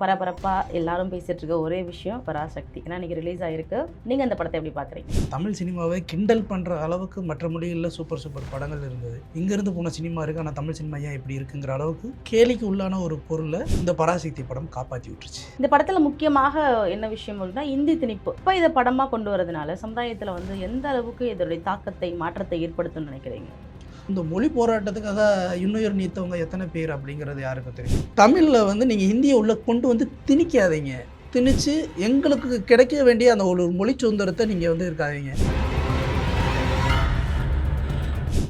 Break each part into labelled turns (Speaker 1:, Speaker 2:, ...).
Speaker 1: பரபரப்பாக எல்லாரும் பேசிட்டு இருக்க ஒரே விஷயம் பராசக்தி. ஏன்னா இன்னைக்கு ரிலீஸ் ஆயிருக்கு. நீங்கள் அந்த படத்தை எப்படி பார்க்குறீங்க
Speaker 2: தமிழ் சினிமாவை கிண்டல் பண்ணுற அளவுக்கு மற்ற மொழிகளில் சூப்பர் சூப்பர் படங்கள் இருந்தது. இங்கேருந்து போன சினிமா இருக்குது ஆனால் தமிழ் சினிமா ஏன் இப்படி இருக்குங்கிற அளவுக்கு கேலிக்கு உள்ளான ஒரு பொருளை இந்த பராசக்தி படம் காப்பாற்றி விட்டுருச்சு.
Speaker 1: இந்த படத்தில் முக்கியமாக என்ன விஷயம் அப்படின்னா இந்தி திணிப்பு. இப்போ இதை படமாக கொண்டு வரதுனால சமுதாயத்தில் வந்து எந்த அளவுக்கு இதோடைய தாக்கத்தை மாற்றத்தை ஏற்படுத்தும்னு நினைக்கிறீங்க?
Speaker 2: இந்த மொழி போராட்டத்துக்காக இன்னுயிர் நீத்தவங்க எத்தனை பேர் அப்படிங்கிறது யாருக்கும் தெரியும்? தமிழில் வந்து நீங்கள் ஹிந்தியை உள்ள கொண்டு வந்து திணிக்காதீங்க. திணிச்சு எங்களுக்கு கிடைக்க வேண்டிய அந்த ஒரு மொழி சுதந்திரத்தை நீங்கள் வந்து இருக்காதீங்க.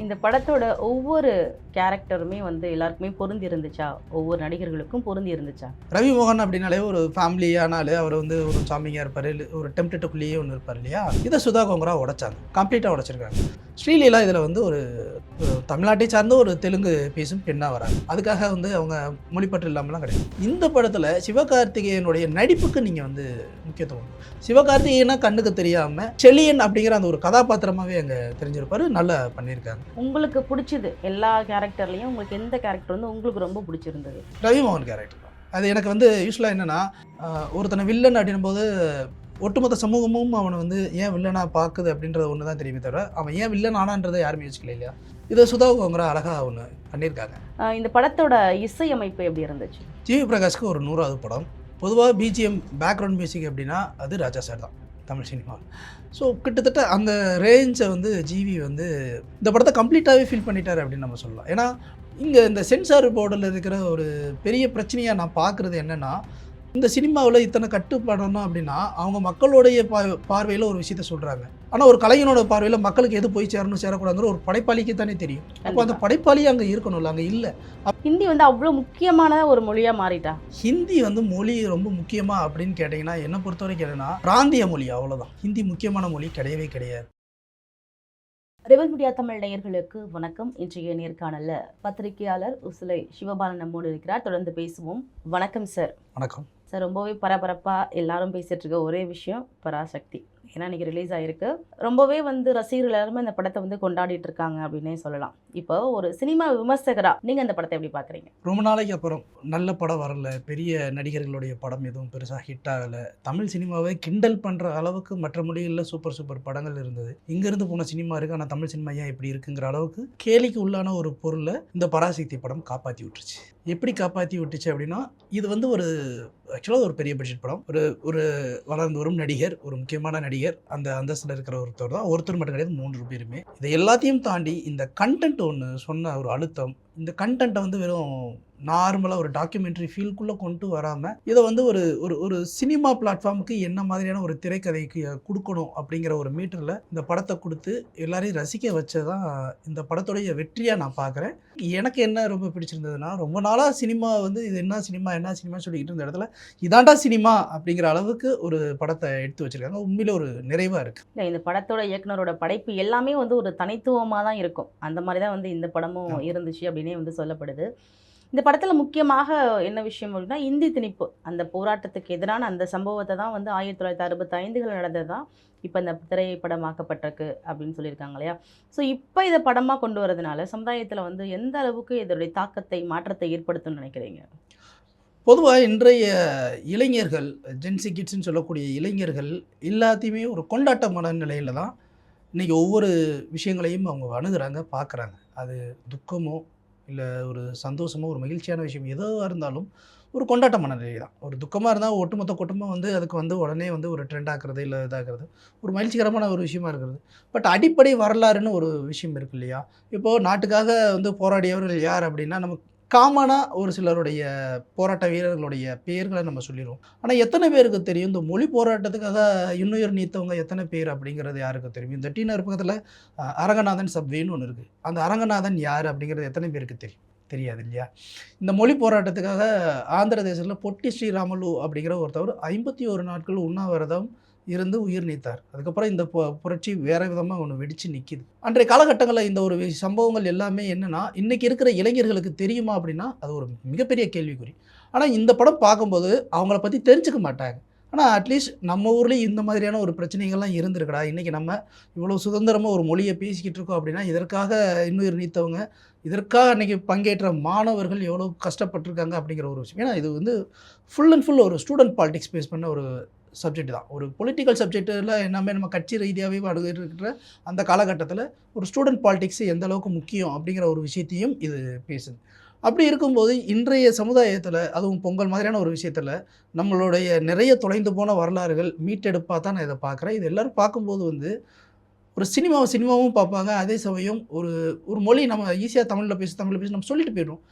Speaker 1: இந்த படத்தோட ஒவ்வொரு கேரக்டருமே வந்து எல்லாருக்குமே பொருந்தி இருந்துச்சா? ஒவ்வொரு நடிகர்களுக்கும் பொருந்தி இருந்துச்சா?
Speaker 2: ரவி மோகன் அப்படின்னாலே ஒரு ஃபேமிலியானாலே அவர் வந்து ஒரு சாமியாக இருப்பார் ஒரு டெம்ப்டெட்டுக்குள்ளேயே ஒன்று இருப்பார் இல்லையா? இதை சுதா கோங்கரா உடைச்சாங்க. கம்ப்ளீட்டாக உடைச்சிருக்காங்க. ஸ்ரீலீலா இதில் வந்து ஒரு தமிழ்நாட்டை சார்ந்த ஒரு தெலுங்கு பீஸும் பெண்ணாக வராங்க. அதுக்காக வந்து அவங்க மொழிப்பற்று இல்லாமலாம் கிடையாது. இந்த படத்தில் சிவகார்த்திகேயனுடைய நடிப்புக்கு நீங்கள் வந்து முக்கியத்துவம் சிவகார்த்திகேயனா கண்ணுக்கு தெரியாமல் செலியன் அப்படிங்கிற அந்த ஒரு கதாபாத்திரமாகவே அங்கே தெரிஞ்சிருப்பாரு. நல்லா பண்ணியிருக்காங்க.
Speaker 1: உங்களுக்கு பிடிச்சது எல்லா கேரக்டர்லையும் உங்களுக்கு எந்த கேரக்டர் வந்து உங்களுக்கு ரொம்ப பிடிச்சிருந்தது?
Speaker 2: ரவி மோகன் கேரக்டர் அது எனக்கு வந்து யூஸ்வலாக என்னென்னா ஒருத்தனை வில்லன் அப்படின்னும் போது ஒட்டுமொத்த சமூகமும் அவனை வந்து ஏன் வில்லனா பார்க்குது அப்படின்றது ஒன்று தான் தெரியுமே தவிர அவன் ஏன் வில்லன் ஆனான்றதை யாருமே யோசிக்கல இல்லையா? இதை சுதா கோங்கரா அழகாக ஒன்று பண்ணியிருக்காங்க
Speaker 1: இந்த படத்தோட இசையமைப்பு எப்படி இருந்துச்சு?
Speaker 2: ஜிவி பிரகாஷ்க்கு ஒரு நூறாவது படம். பொதுவாக பிஜிஎம் பேக்ரவுண்ட் மியூசிக் அப்படின்னா அது ராஜா சார் தான் தமிழ் சினிமா ஸோ கிட்டத்தட்ட அந்த ரேஞ்சை வந்து ஜிவி வந்து இந்த படத்தை கம்ப்ளீட்டாகவே ஃபீல் பண்ணிட்டாரு அப்படின்னு நம்ம சொல்லலாம். ஏன்னா இங்கே இந்த சென்சார் போர்டில் இருக்கிற ஒரு பெரிய பிரச்சனையாக நான் பார்க்குறது என்னென்னா இந்த சினிமாவில் இத்தனை கட்டுப்படணும் அப்படின்னா அவங்க மக்களுடைய பார்வையில் ஒரு விஷயத்த சொல்கிறாங்க ஆனால் ஒரு கலைஞனோட பார்வையில் மக்களுக்கு எது போய் சேரணும் சேரக்கூடாதுங்கிற ஒரு படைப்பாளிக்கு தானே தெரியும். அப்போ அந்த படைப்பாளி அங்கே இருக்கணும்ல அங்கே இல்லை.
Speaker 1: ஹிந்தி வந்து அவ்வளோ முக்கியமான ஒரு மொழியா மாறிட்டா?
Speaker 2: ஹிந்தி வந்து மொழி ரொம்ப முக்கியமா அப்படின்னு கேட்டிங்கன்னா என்னை பொறுத்த வரைக்கும் என்னன்னா பிராந்திய மொழி அவ்வளோதான் ஹிந்தி முக்கியமான மொழி கிடையவே கிடையாது.
Speaker 1: ரிவல் மீடியா தமிழ் நேயர்களுக்கு வணக்கம். இன்றைய நேர்காணல்ல பத்திரிகையாளர் உசிலை சிவபாலன் நம்மோடு இருக்கிறார். தொடர்ந்து பேசுவோம். வணக்கம் சார்.
Speaker 2: வணக்கம்.
Speaker 1: சார் ரொம்பவே பரபரப்பாக எல்லாரும் பேசிகிட்டு இருக்க ஒரே விஷயம் பராசக்தி. ஏன்னா இன்றைக்கி ரிலீஸ் ஆகிருக்கு ரொம்பவே வந்து ரசிகர்கள் எல்லாருமே இந்த படத்தை வந்து கொண்டாடிட்டு இருக்காங்க அப்படின்னே சொல்லலாம். இப்போ ஒரு சினிமா விமர்சகரா? நீங்க அந்த படத்தை எப்படி பாக்குறீங்க?
Speaker 2: ரொம்ப நாளைக்கு அப்புறம் நல்ல படம் வரல. பெரிய நடிகர்களுடைய படம் எதுவும் பெருசாக ஹிட் ஆகலை. தமிழ் சினிமாவை கிண்டல் பண்ணுற அளவுக்கு மற்ற மொழிகளில் சூப்பர் சூப்பர் படங்கள் இருந்தது. இங்கேருந்து போன சினிமா இருக்குது ஆனால் தமிழ் சினிமா ஏன் இப்படி இருக்குங்கிற அளவுக்கு கேலிக்கு உள்ளான ஒரு பொருளை இந்த பராசக்தி படம் காப்பாற்றி விட்டுருச்சு. எப்படி காப்பாற்றி விட்டுச்சு அப்படின்னா இது வந்து ஒரு ஆக்சுவலாக ஒரு பெரிய பட்ஜெட் படம். ஒரு ஒரு வளர்ந்து வரும் நடிகர் ஒரு முக்கியமான நடிகர் அந்த அந்தஸ்தில் இருக்கிற ஒருத்தர் தான். ஒருத்தர் மட்டும் கிடையாது மூன்று பேருமே. இதை எல்லாத்தையும் தாண்டி இந்த கண்டென்ட் ஒன்று சொன்ன ஒரு அழுத்தம். இந்த கண்டென்ட்டை வந்து வெறும் நார்மலாக ஒரு டாக்குமெண்ட்ரி ஃபீல்குள்ளே கொண்டு வராமல் இதை வந்து ஒரு ஒரு ஒரு சினிமா பிளாட்ஃபார்முக்கு என்ன மாதிரியான ஒரு திரைக்கதைக்கு கொடுக்கணும் அப்படிங்கிற ஒரு மீட்டரில் இந்த படத்தை கொடுத்து எல்லாரையும் ரசிக்க வச்சதான் இந்த படத்துடைய வெற்றியாக நான் பார்க்குறேன் எனக்கு என்ன ரொம்ப பிடிச்சிருந்ததுன்னா ரொம்ப நாளாக சினிமா வந்து இது என்ன சினிமா என்ன சினிமா சொல்லிக்கிட்டு இருந்த இடத்துல இதாண்டா சினிமா அப்படிங்கிற அளவுக்கு ஒரு படத்தை எடுத்து வச்சிருக்காங்க. உண்மையில ஒரு நிறைவாக இருக்குது
Speaker 1: இல்லை இந்த படத்தோட இயக்குனரோட படைப்பு எல்லாமே வந்து ஒரு தனித்துவமாக தான் இருக்கும். அந்த மாதிரி தான் வந்து இந்த படமும். இருந்துச்சு அப்படின்னே வந்து சொல்லப்படுது. இந்த படத்தில் முக்கியமாக என்ன விஷயம் அப்படின்னா இந்தி திணிப்பு. அந்த போராட்டத்துக்கு எதிரான அந்த சம்பவத்தை தான் வந்து ஆயிரத்தி தொள்ளாயிரத்தி அறுபத்தி ஐந்துகள் நடந்தது தான் இப்போ இந்த திரைப்படமாக்கப்பட்டிருக்கு அப்படின்னு சொல்லியிருக்காங்க இல்லையா? ஸோ இப்போ இதை படமாக கொண்டு வரதுனால சமுதாயத்தில் வந்து எந்த அளவுக்கு இதனுடைய தாக்கத்தை மாற்றத்தை ஏற்படுத்தும்னு நினைக்கிறீங்க?
Speaker 2: பொதுவாக இன்றைய இளைஞர்கள் ஜென்சி கிட்ஸ்ன்னு சொல்லக்கூடிய இளைஞர்கள் எல்லாத்தையுமே ஒரு கொண்டாட்ட மனநிலையில் தான் இன்றைக்கி ஒவ்வொரு விஷயங்களையும் அவங்க அணுகிறாங்க பார்க்குறாங்க அது துக்கமோ இல்லை ஒரு சந்தோஷமோ ஒரு மகிழ்ச்சியான விஷயம் எதுவாக இருந்தாலும் ஒரு கொண்டாட்ட மனநிலை தான். ஒரு துக்கமாக இருந்தால் ஒட்டுமொத்த குடும்பம் வந்து அதுக்கு வந்து உடனே வந்து ஒரு ட்ரெண்ட் ஆக்குறது இல்லை இதாகிறது ஒரு மகிழ்ச்சிகரமான ஒரு விஷயமா இருக்கிறது பட் அடிப்படை வரலாறுன்னு ஒரு விஷயம் இருக்கு இல்லையா? இப்போது நாட்டுக்காக வந்து போராடியவர்கள் யார் அப்படின்னா நமக்கு காமனாக ஒரு சிலருடைய போராட்ட வீரர்களுடைய பெயர்களை நம்ம சொல்லிடுவோம். ஆனால் எத்தனை பேருக்கு தெரியும்? இந்த மொழி போராட்டத்துக்காக இன்னுயிர் நீத்தவங்க எத்தனை பேர் அப்படிங்கிறது யாருக்கு தெரியும்? இந்த டீனர் பக்கத்தில் அரங்கநாதன் சப்வேன்னு ஒன்று இருக்குது அந்த அரங்கநாதன் யார் அப்படிங்கிறது எத்தனை பேருக்கு தெரியும் தெரியாது இல்லையா? இந்த மொழி போராட்டத்துக்காக ஆந்திர தேசத்தில் பொட்டி ஸ்ரீராமலு அப்படிங்கிற ஒருத்தவர் ஐம்பத்தி ஒரு நாட்கள் உண்ணாவிரதம் இருந்து உயிர் நீத்தார். அதுக்கப்புறம் இந்த பு- புரட்சி வேற விதமாக ஒன்று வெடித்து நிற்கிது அன்றைய காலகட்டங்களில் இந்த ஒரு சம்பவங்கள் எல்லாமே என்னென்னா இன்றைக்கி இருக்கிற இளைஞர்களுக்கு தெரியுமா அப்படின்னா அது ஒரு மிகப்பெரிய கேள்விக்குறி. ஆனால் இந்த படம் பார்க்கும்போது அவங்கள பற்றி தெரிஞ்சுக்க மாட்டாங்க. ஆனால் அட்லீஸ்ட் நம்ம ஊர்லேயும் இந்த மாதிரியான ஒரு பிரச்சனைகள்லாம் இருந்திருக்கடா. இன்றைக்கி நம்ம இவ்வளோ சுதந்திரமாக ஒரு மொழியை பேசிக்கிட்டு இருக்கோம் அப்படின்னா இதற்காக இன்னுயிர் நீத்தவங்க இதற்காக அன்றைக்கி பங்கேற்ற மாணவர்கள் எவ்வளோ கஷ்டப்பட்டிருக்காங்க அப்படிங்கிற ஒரு விஷயம். ஏன்னா இது வந்து ஃபுல் அண்ட் ஃபுல் ஒரு ஸ்டூடெண்ட் பாலிடிக்ஸ் பேஸ் பண்ண ஒரு சப்ஜெக்ட் தான். ஒரு பொலிட்டிக்கல் சப்ஜெக்டில் எல்லாமே நம்ம கட்சி ரீதியாகவே இருக்கிற அந்த காலகட்டத்தில் ஒரு ஸ்டூடெண்ட் பாலிடிக்ஸ் எந்த அளவுக்கு முக்கியம் அப்படிங்கிற ஒரு விஷயத்தையும் இது பேசுது. அப்படி இருக்கும்போது இன்றைய சமுதாயத்தில் அதுவும் பொங்கல் மாதிரியான ஒரு விஷயத்தில் நம்மளுடைய நிறைய தொலைந்து போன வரலாறுகள் மீட்டெடுப்பாக தான் நான் இதை பார்க்குறேன். இது எல்லோரும் பார்க்கும்போது வந்து ஒரு சினிமாவை சினிமாவும் பார்ப்பாங்க அதே சமயம் ஒரு ஒரு மொழி நம்ம ஈஸியாக தமிழில் பேசி தமிழில் பேசி நம்ம சொல்லிட்டு போயிடுவோம்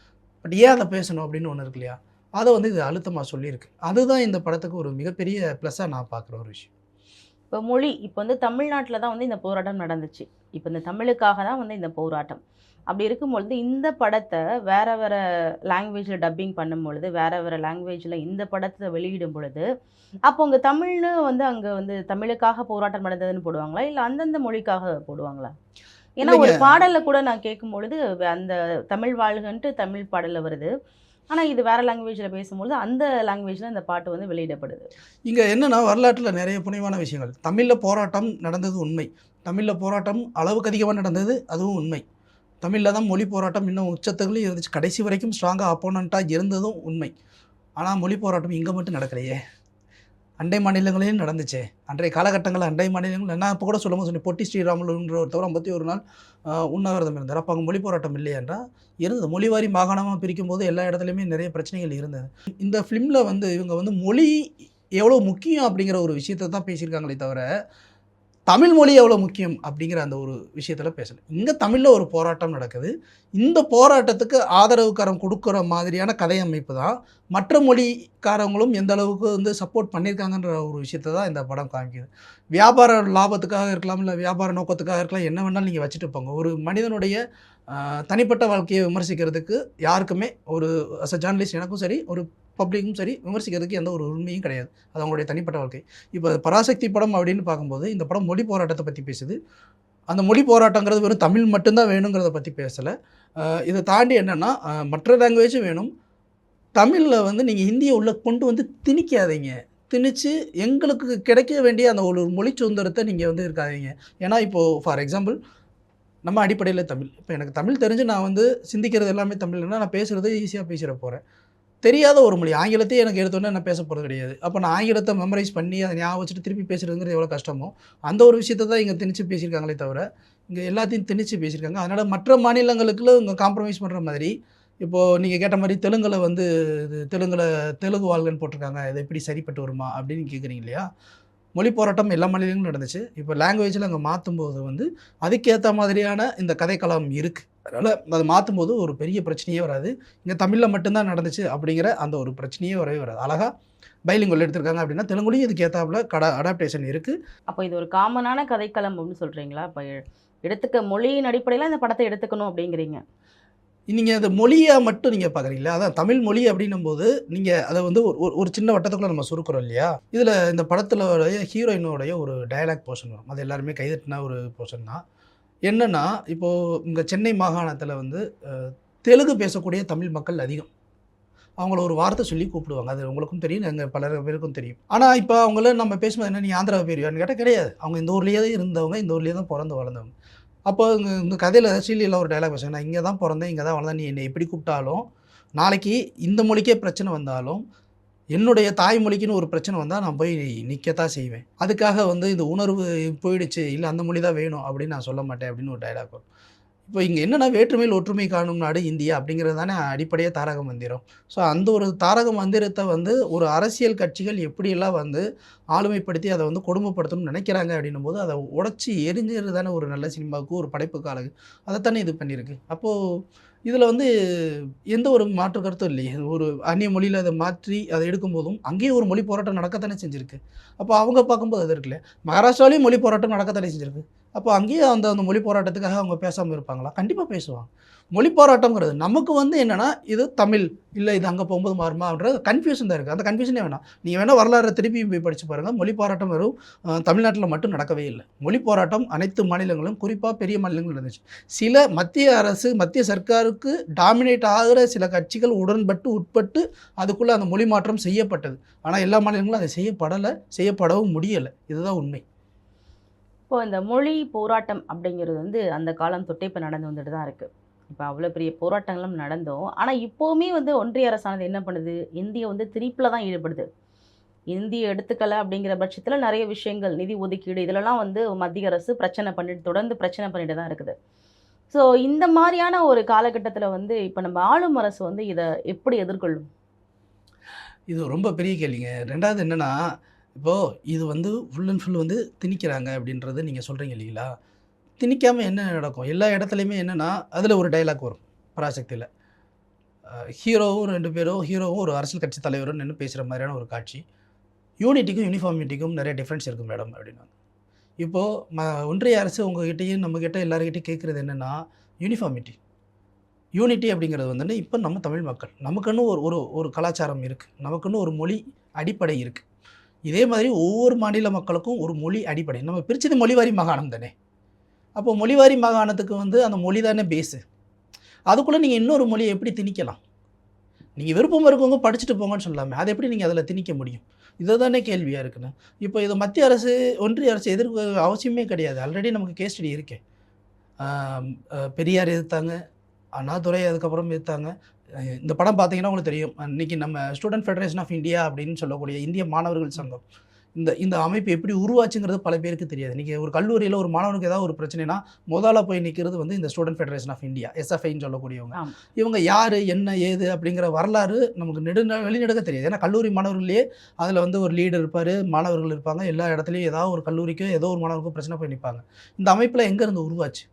Speaker 2: பட் ஏன் அதை பேசணும் அப்படின்னு ஒன்று இருக்கு இல்லையா? அதை வந்து இது அழுத்தமாக சொல்லியிருக்கு. அதுதான் இந்த படத்துக்கு ஒரு மிகப்பெரிய ப்ளஸ்ஸாக நான் பார்க்குற ஒரு விஷயம்.
Speaker 1: இப்போ மொழி இப்போ வந்து தமிழ்நாட்டில் தான் வந்து இந்த போராட்டம் நடந்துச்சு. இப்போ இந்த தமிழுக்காக தான் வந்து இந்த போராட்டம். அப்படி இருக்கும்பொழுது இந்த படத்தை வேற வேற லாங்குவேஜில் டப்பிங் பண்ணும்பொழுது வேற வேற லாங்குவேஜில் இந்த படத்தை வெளியிடும் பொழுது அப்போ அங்கே தமிழ்னு வந்து அங்கே வந்து தமிழுக்காக போராட்டம் நடந்ததுன்னு போடுவாங்களா? இல்லை அந்தந்த மொழிக்காக போடுவாங்களா? ஏன்னா ஒரு. பாடலில் கூட நான் கேட்கும் பொழுது அந்த தமிழ் வாழ்கன்ட்டு தமிழ் பாடலில் வருது. ஆனால் இது வேறு லாங்குவேஜில் பேசும்பொழுது அந்த லாங்குவேஜில் இந்த பாட்டு வந்து வெளியிடப்படுது.
Speaker 2: இங்கே என்னென்னா வரலாற்றில் நிறைய புனிவான விஷயங்கள். தமிழில் போராட்டம் நடந்தது உண்மை. தமிழில் போராட்டம் அளவுக்கு அதிகமாக நடந்தது அதுவும் உண்மை. தமிழில் தான் மொழி போராட்டம் இன்னும் உச்சத்துக்குள்ளே இருந்துச்சு. கடைசி வரைக்கும் ஸ்ட்ராங்காக அப்போனண்ட்டாக இருந்ததும் உண்மை. ஆனால் மொழி போராட்டம் இங்கே மட்டும் நடக்கலையே. அண்டை மாநிலங்களிலும் நடந்துச்சே. அன்றைய காலகட்டங்களில் அண்டை மாநிலங்கள் நான் இப்போ கூட சொல்லும்போது சொன்னேன் பொட்டி ஸ்ரீராமுன்ற ஒரு தவிர ஐம்பத்தி ஒரு நாள் உண்ணாவிரதம் இருந்தார் அப்போ அங்கே மொழி போராட்டம் இல்லையா என்றால் இருந்தது. மொழிவாரி மாகாணமாக பிரிக்கும் போது எல்லா இடத்துலையுமே நிறைய பிரச்சனைகள் இருந்தது. இந்த ஃபிலிமில் வந்து இவங்க வந்து மொழி எவ்வளோ முக்கியம் அப்படிங்கிற ஒரு விஷயத்தை தான் பேசியிருக்காங்களே தவிர தமிழ் மொழி எவ்வளோ முக்கியம் அப்படிங்கிற அந்த ஒரு விஷயத்தில் பேசலை. இங்கே தமிழில் ஒரு போராட்டம் நடக்குது. இந்த போராட்டத்துக்கு ஆதரவு கரம் கொடுக்குற மாதிரியான கதை அமைப்பு தான். மற்ற மொழிக்காரங்களும் எந்த அளவுக்கு வந்து சப்போர்ட் பண்ணியிருக்காங்கன்ற ஒரு விஷயத்தை தான் இந்த படம் காமிக்குது. வியாபார லாபத்துக்காக இருக்கலாம் இல்லை வியாபார நோக்கத்துக்காக இருக்கலாம் என்ன வேணாலும் நீங்கள் வச்சுட்டு போங்க. ஒரு மனிதனுடைய தனிப்பட்ட வாழ்க்கையை விமர்சிக்கிறதுக்கு யாருக்குமே ஒரு அஸ் அ ஜேர்னலிஸ்ட் எனக்கும் சரி ஒரு பப்ளிக்கும் சரி விமர்சிக்கிறதுக்கு எந்த ஒரு உண்மையும் கிடையாது. அது அவங்களுடைய தனிப்பட்ட வாழ்க்கை. இப்போ பராசக்தி படம் அப்படின்னு பார்க்கும்போது இந்த படம் மொழி போராட்டத்தை பற்றி பேசுது. அந்த மொழி போராட்டங்கிறது வெறும் தமிழ் மட்டும்தான் வேணுங்கிறத பற்றி பேசலை. இதை தாண்டி என்னென்னா மற்ற லாங்குவேஜும் வேணும். தமிழில் வந்து நீங்கள் ஹிந்தியை உள்ளே கொண்டு வந்து திணிக்காதீங்க. திணிச்சு எங்களுக்கு கிடைக்க வேண்டிய அந்த ஒரு மொழி சுதந்திரத்தை நீங்கள் வந்து இருக்காதீங்க. ஏன்னா இப்போது ஃபார் எக்ஸாம்பிள் நம்ம அடிப்படையில் தமிழ். இப்போ எனக்கு தமிழ் தெரிஞ்சு நான் வந்து சிந்திக்கிறது எல்லாமே தமிழ்னா நான் பேசுகிறது ஈஸியாக பேசிட போகிறேன் தெரியாத ஒரு மொழி. ஆங்கிலத்தையே எனக்கு எடுத்தோன்னே நான் பேச போகிறது கிடையாது. அப்போ நான் ஆங்கிலத்தை மெமரைஸ் பண்ணி அதை ஞாபகம் வச்சுட்டு திருப்பி பேசுகிறதுங்கிறது எவ்வளோ கஷ்டமோ அந்த ஒரு விஷயத்தை தான் இங்கே திணிச்சு பேசியிருக்காங்களே தவிர இங்கே எல்லாத்தையும் திணிச்சு பேசியிருக்காங்க. அதனால் மற்ற மாநிலங்களுக்குள்ள இங்கே காம்ப்ரமைஸ் பண்ணுற மாதிரி இப்போது நீங்கள் கேட்ட மாதிரி தெலுங்கில் வந்து இது தெலுங்கில் தெலுங்கு வாழ்கன்னு போட்டிருக்காங்க. இது எப்படி சரிப்பட்டு வருமா அப்படின்னு கேட்குறீங்க இல்லையா? மொழி போராட்டம் எல்லா மாநிலங்களும் நடந்துச்சு. இப்போ லாங்குவேஜில் அங்கே மாற்றும்போது வந்து அதுக்கேற்ற மாதிரியான இந்த கதைக்களம் இருக்குது அதனால் அதை மாற்றும்போது ஒரு பெரிய பிரச்சனையே வராது. இங்கே தமிழில் மட்டும்தான் நடந்துச்சு அப்படிங்கிற அந்த ஒரு பிரச்சனையே வரவே வராது. அழகாக பைலிங்கல் எடுத்திருக்காங்க அப்படின்னா தெலுங்குலையும் இதுக்கு ஏற்றாப்புல கட அடாப்டேஷன் இருக்குது
Speaker 1: அப்போ இது ஒரு காமனான கதைக்களம் அப்படின்னு சொல்கிறீங்களா இப்போ எடுத்துக்க மொழியின் அடிப்படையில் இந்த படத்தை எடுத்துக்கணும் அப்படிங்கிறீங்க.
Speaker 2: நீங்கள் அந்த மொழியை மட்டும் நீங்கள் பார்க்குறீங்களா? அதான் தமிழ் மொழி அப்படின்னும் போது நீங்கள் அதை வந்து ஒரு ஒரு- சின்ன வட்டத்துக்குள்ளே நம்ம சுருக்கிறோம் இல்லையா? இதில் இந்த படத்தில் ஹீரோயினோடைய ஒரு டயலாக் போர்ஷன் வரும். அது எல்லாருமே கைதட்டின ஒரு போர்ஷன் தான். என்னென்னா இப்போது இங்கே சென்னை மாகாணத்தில் வந்து தெலுங்கு பேசக்கூடிய தமிழ் மக்கள் அதிகம். அவங்கள ஒரு வார்த்தை சொல்லி கூப்பிடுவாங்க. அது உங்களுக்கும் தெரியும் எங்கள் பலர் பேருக்கும் தெரியும். ஆனால் இப்போ அவங்கள நம்ம பேசும்போது என்ன நீ ஆந்திரா போயிருவியான்னு கேட்டால் கிடையாது. அவங்க இந்த ஊர்லேயே தான் இருந்தவங்க இந்த ஊர்லேயே தான் பிறந்து வளர்ந்தவங்க. அப்போ இங்கே இந்த கதையில் சீலியில் ஒரு டைலாக் பேசுவேன் நான் இங்கே தான் பிறந்தேன் இங்கே தான் வளர்ந்தேன். நீ என்னை எப்படி கூப்பிட்டாலும் நாளைக்கு இந்த மொழிக்கே பிரச்சனை வந்தாலும் என்னுடைய தாய்மொழிக்குன்னு ஒரு பிரச்சனை வந்தால் நான் போய் நிற்கத்தான் செய்வேன். அதுக்காக வந்து இந்த உணர்வு போயிடுச்சு. இல்லை அந்த மொழி தான் வேணும் அப்படின்னு நான் சொல்ல மாட்டேன் அப்படின்னு ஒரு டைலாக் வரும். இப்போ இங்கே என்னென்னா வேற்றுமையில் ஒற்றுமை காணும் நாடு இந்தியா அப்படிங்கிறது தானே அடிப்படையாக தாரக மந்திரம். ஸோ அந்த ஒரு தாரக மந்திரத்தை வந்து ஒரு அரசியல் கட்சிகள் எப்படியெல்லாம் வந்து ஆளுமைப்படுத்தி அதை வந்து கொடுமைப்படுத்தணும்னு நினைக்கிறாங்க அப்படின்னும் போது அதை உடச்சி எரிஞ்சிறது தானே ஒரு நல்ல சினிமாவுக்கு ஒரு படைப்புக்கு அழகு அதைத்தானே இது பண்ணியிருக்கு. அப்போது இதில் வந்து எந்த ஒரு மாற்று கருத்தும் இல்லையே. ஒரு அந்நிய மொழியில் அதை மாற்றி அதை எடுக்கும்போதும் அங்கேயும் ஒரு மொழி போராட்டம் நடக்கத்தானே செஞ்சுருக்கு. அப்போ அவங்க பார்க்கும்போது அது இருக்குல்ல. மகாராஷ்டிராலையும் மொழி போராட்டம் நடக்கத்தானே செஞ்சுருக்கு. அப்போ அங்கேயே அந்த அந்த மொழி போராட்டத்துக்காக அவங்க பேசாமல் இருப்பாங்களா? கண்டிப்பாக பேசுவாங்க. மொழி போராட்டங்கிறது நமக்கு வந்து என்னென்னா இது தமிழ் இல்லை இது அங்கே போகும்போது மாறுமான்றது கன்ஃபியூஷன் தான் இருக்குது அந்த கன்ஃபியூஷனே வேணாம். நீங்கள் வேணால் வரலாறு திருப்பி போய் படித்து பாருங்கள் மொழி போராட்டம் வெறும் தமிழ்நாட்டில் மட்டும் நடக்கவே இல்லை. மொழி போராட்டம் அனைத்து மாநிலங்களும் குறிப்பாக பெரிய மாநிலங்கள் இருந்துச்சு சில மத்திய அரசு மத்திய சர்க்காருக்கு டாமினேட் ஆகிற சில கட்சிகள் உடன்பட்டு உட்பட்டு அதுக்குள்ளே அந்த மொழி மாற்றம் செய்யப்பட்டது. ஆனால் எல்லா மாநிலங்களும் அதை செய்யப்படலை செய்யப்படவும் முடியலை. இதுதான் உண்மை.
Speaker 1: இப்போ இந்த மொழி போராட்டம் அப்படிங்கிறது வந்து அந்த காலம் தொட்டே இப்போ நடந்து வந்துட்டு தான் இருக்குது இப்போ அவ்வளோ பெரிய போராட்டங்களும் நடந்தோம். ஆனால் இப்போவுமே வந்து ஒன்றிய அரசானது என்ன பண்ணுது? இந்தியா வந்து திரிப்பில் தான் ஈடுபடுது. இந்திய எடுத்துக்கலை அப்படிங்கிற பட்சத்தில் நிறைய விஷயங்கள் நிதி ஒதுக்கீடு இதிலலாம் வந்து மத்திய அரசு பிரச்சனை பண்ணிட்டு தொடர்ந்து பிரச்சனை பண்ணிட்டு தான் இருக்குது. ஸோ இந்த மாதிரியான ஒரு காலகட்டத்தில் வந்து இப்போ நம்ம ஆளும் அரசு வந்து இதை எப்படி எதிர்கொள்ளும்?
Speaker 2: இது ரொம்ப பெரிய கேள்விங்க. ரெண்டாவது என்னென்னா இப்போது இது வந்து ஃபுல் அண்ட் ஃபுல் வந்து திணிக்கிறாங்க அப்படின்றது நீங்கள் சொல்கிறீங்க இல்லைங்களா? திணிக்காமல் என்ன நடக்கும்? எல்லா இடத்துலையுமே என்னென்னா அதில் ஒரு டைலாக் வரும் பராசக்தியில். ஹீரோவும் ரெண்டு பேரும் ஹீரோவும் ஒரு அரசியல் கட்சி தலைவரும் நின்று பேசுகிற மாதிரியான ஒரு காட்சி. யூனிட்டிக்கும் யூனிஃபார்மிட்டிக்கும் நிறைய டிஃப்ரென்ஸ் இருக்குது மேடம் அப்படின்னாங்க. இப்போது ம ஒன்றிய அரசு உங்ககிட்டயும் நம்மக்கிட்ட எல்லாருக்கிட்டையும் கேட்குறது என்னென்னா யூனிஃபார்மிட்டி யூனிட்டி அப்படிங்கிறது வந்து இப்போ நம்ம தமிழ் மக்கள் நமக்குன்னு ஒரு ஒரு ஒரு கலாச்சாரம் இருக்குது நமக்குன்னு ஒரு மொழி அடிப்படை இருக்குது இதே மாதிரி ஒவ்வொரு மாநில மக்களுக்கும் ஒரு மொழி அடிப்படை. நம்ம பிரிச்சது மொழிவாரி மாகாணம் தானே. அப்போ மொழிவாரி மாகாணத்துக்கு வந்து அந்த மொழி தானே பேஸு அதுக்குள்ளே நீங்கள் இன்னொரு மொழியை எப்படி திணிக்கலாம்? நீங்கள் விருப்பம் இருக்கவங்க படிச்சுட்டு போங்கன்னு சொல்லலாமே அதை எப்படி நீங்கள் அதில் திணிக்க முடியும்? இதை தானே கேள்வியாக இருக்குன்னு. இப்போ இது மத்திய அரசு ஒன்றிய அரசு எதிர்க்க அவசியமே கிடையாது. ஆல்ரெடி நமக்கு கேஸ் ஸ்டடி இருக்கேன் பெரியார் எதிர்த்தாங்க. அண்ணாதுரை அதுக்கப்புறம் எதிர்த்தாங்க. இந்த படம் பார்த்தீங்கன்னா உங்களுக்கு தெரியும். இன்னைக்கு நம்ம ஸ்டூடெண்ட் ஃபெடரேஷன் ஆஃப் இந்தியா அப்படின்னு சொல்லக்கூடிய இந்திய மாணவர்கள் சங்கம். இந்த இந்த அமைப்பு எப்படி உருவாச்சுங்கிறது பல பேருக்கு தெரியாது. இன்றைக்கி ஒரு கல்லூரியில் ஒரு மாணவனுக்கு ஏதாவது ஒரு பிரச்சனைனா முதல்ல போய் நிற்கிறது வந்து இந்த ஸ்டூடெண்ட் ஃபெடரேஷன் ஆஃப் இந்தியா எஸ்எஃப்ஐன்னு சொல்லக்கூடியவங்க. இவங்க யார் என்ன ஏது அப்படிங்கிற வரலாறு நமக்கு நெடு வெளிநடுக்க தெரியாது. ஏன்னா கல்லூரி மாணவர்களே அதில் வந்து ஒரு லீடர் இருப்பார் மாணவர்கள் இருப்பாங்க. எல்லா இடத்துலையும் ஏதாவது ஒரு கல்லூரிக்கோ ஏதோ ஒரு மாணவருக்கோ பிரச்சனை போய் நிற்பாங்க இந்த அமைப்பில் எங்கேருந்து உருவாச்சு?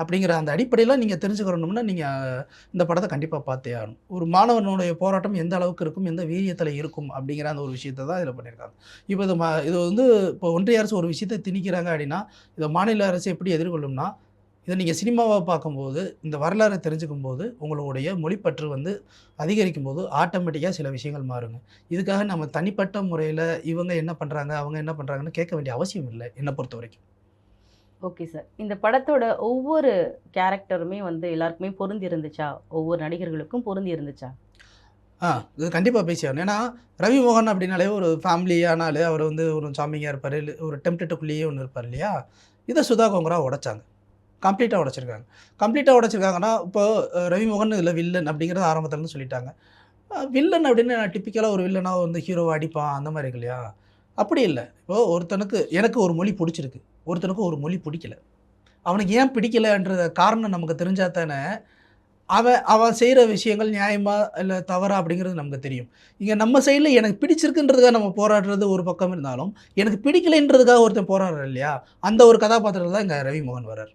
Speaker 2: அப்படிங்கிற அந்த அடிப்படையில் நீங்கள் தெரிஞ்சுக்கிறணும்னா நீங்கள் இந்த படத்தை கண்டிப்பாக பார்த்தே ஆகணும். ஒரு மாணவனுடைய போராட்டம் எந்த அளவுக்கு இருக்கும் எந்த வீரியத்தில் இருக்கும் அப்படிங்கிற அந்த ஒரு விஷயத்தை தான் இதில் பண்ணியிருக்காங்க. இப்போ இது ம இது வந்து இப்போ ஒன்றிய அரசு ஒரு விஷயத்தை திணிக்கிறாங்க அப்படின்னா இதை மாநில அரசு எப்படி எதிர்கொள்ளும்னா இதை நீங்கள் சினிமாவை பார்க்கும்போது இந்த வரலாறை தெரிஞ்சுக்கும் போது உங்களுடைய மொழிப்பற்று வந்து அதிகரிக்கும் போது ஆட்டோமேட்டிக்காக சில விஷயங்கள் மாறுங்க. இதுக்காக நம்ம தனிப்பட்ட முறையில் இவங்க என்ன பண்ணுறாங்க அவங்க என்ன பண்ணுறாங்கன்னு கேட்க வேண்டிய அவசியம் இல்லை என்னை பொறுத்த வரைக்கும்.
Speaker 1: Okay sir. இந்த படத்தோட ஒவ்வொரு கேரக்டருமே வந்து எல்லாருக்குமே பொருந்தி இருந்துச்சா ஒவ்வொரு நடிகர்களுக்கும் பொருந்தி இருந்துச்சா
Speaker 2: ஆ இது கண்டிப்பாக பேசியாகணும். ஏன்னா ரவி மோகன் அப்படின்னாலே ஒரு ஃபேமிலியானாலே அவர் வந்து ஒரு சாமிங்காக இருப்பார். இல்லை ஒரு டெம்ப்ளேட்டுக்குள்ளேயே ஒன்று இருப்பார் இல்லையா? இதை சுதா கோங்கரா உடைச்சாங்க. கம்ப்ளீட்டாக உடைச்சிருக்காங்க. கம்ப்ளீட்டாக உடைச்சிருக்காங்கன்னா இப்போ ரவிமோகன் ரவி மோகன் இதில் வில்லன் அப்படிங்கிறது ஆரம்பத்துலேருந்து சொல்லிட்டாங்க. வில்லன் அப்படின்னு டிப்பிக்கலாக ஒரு வில்லனாக வந்து ஹீரோவை அடிப்பான். அந்த மாதிரி இருக்கு இல்லையா? அப்படி இல்லை. இப்போது ஒருத்தனுக்கு எனக்கு ஒரு மொழி பிடிச்சிருக்கு. ஒருத்தனுக்கு ஒரு மொழி பிடிக்கல. அவனுக்கு ஏன் பிடிக்கலன்ற காரணம் நமக்கு தெரிஞ்சா தானே அவன் அவன் செய்கிற விஷயங்கள் நியாயமா இல்லை தவறா அப்படிங்கிறது நமக்கு தெரியும். இங்கே நம்ம சைடில் எனக்கு பிடிச்சிருக்குன்றதுக்காக நம்ம போராடுறது ஒரு பக்கம் இருந்தாலும் எனக்கு பிடிக்கலைன்றதுக்காக ஒருத்தன் போராடுறான் இல்லையா? அந்த ஒரு கதாபாத்திரத்தில் தான் இங்கே ரவி மோகன் வரார்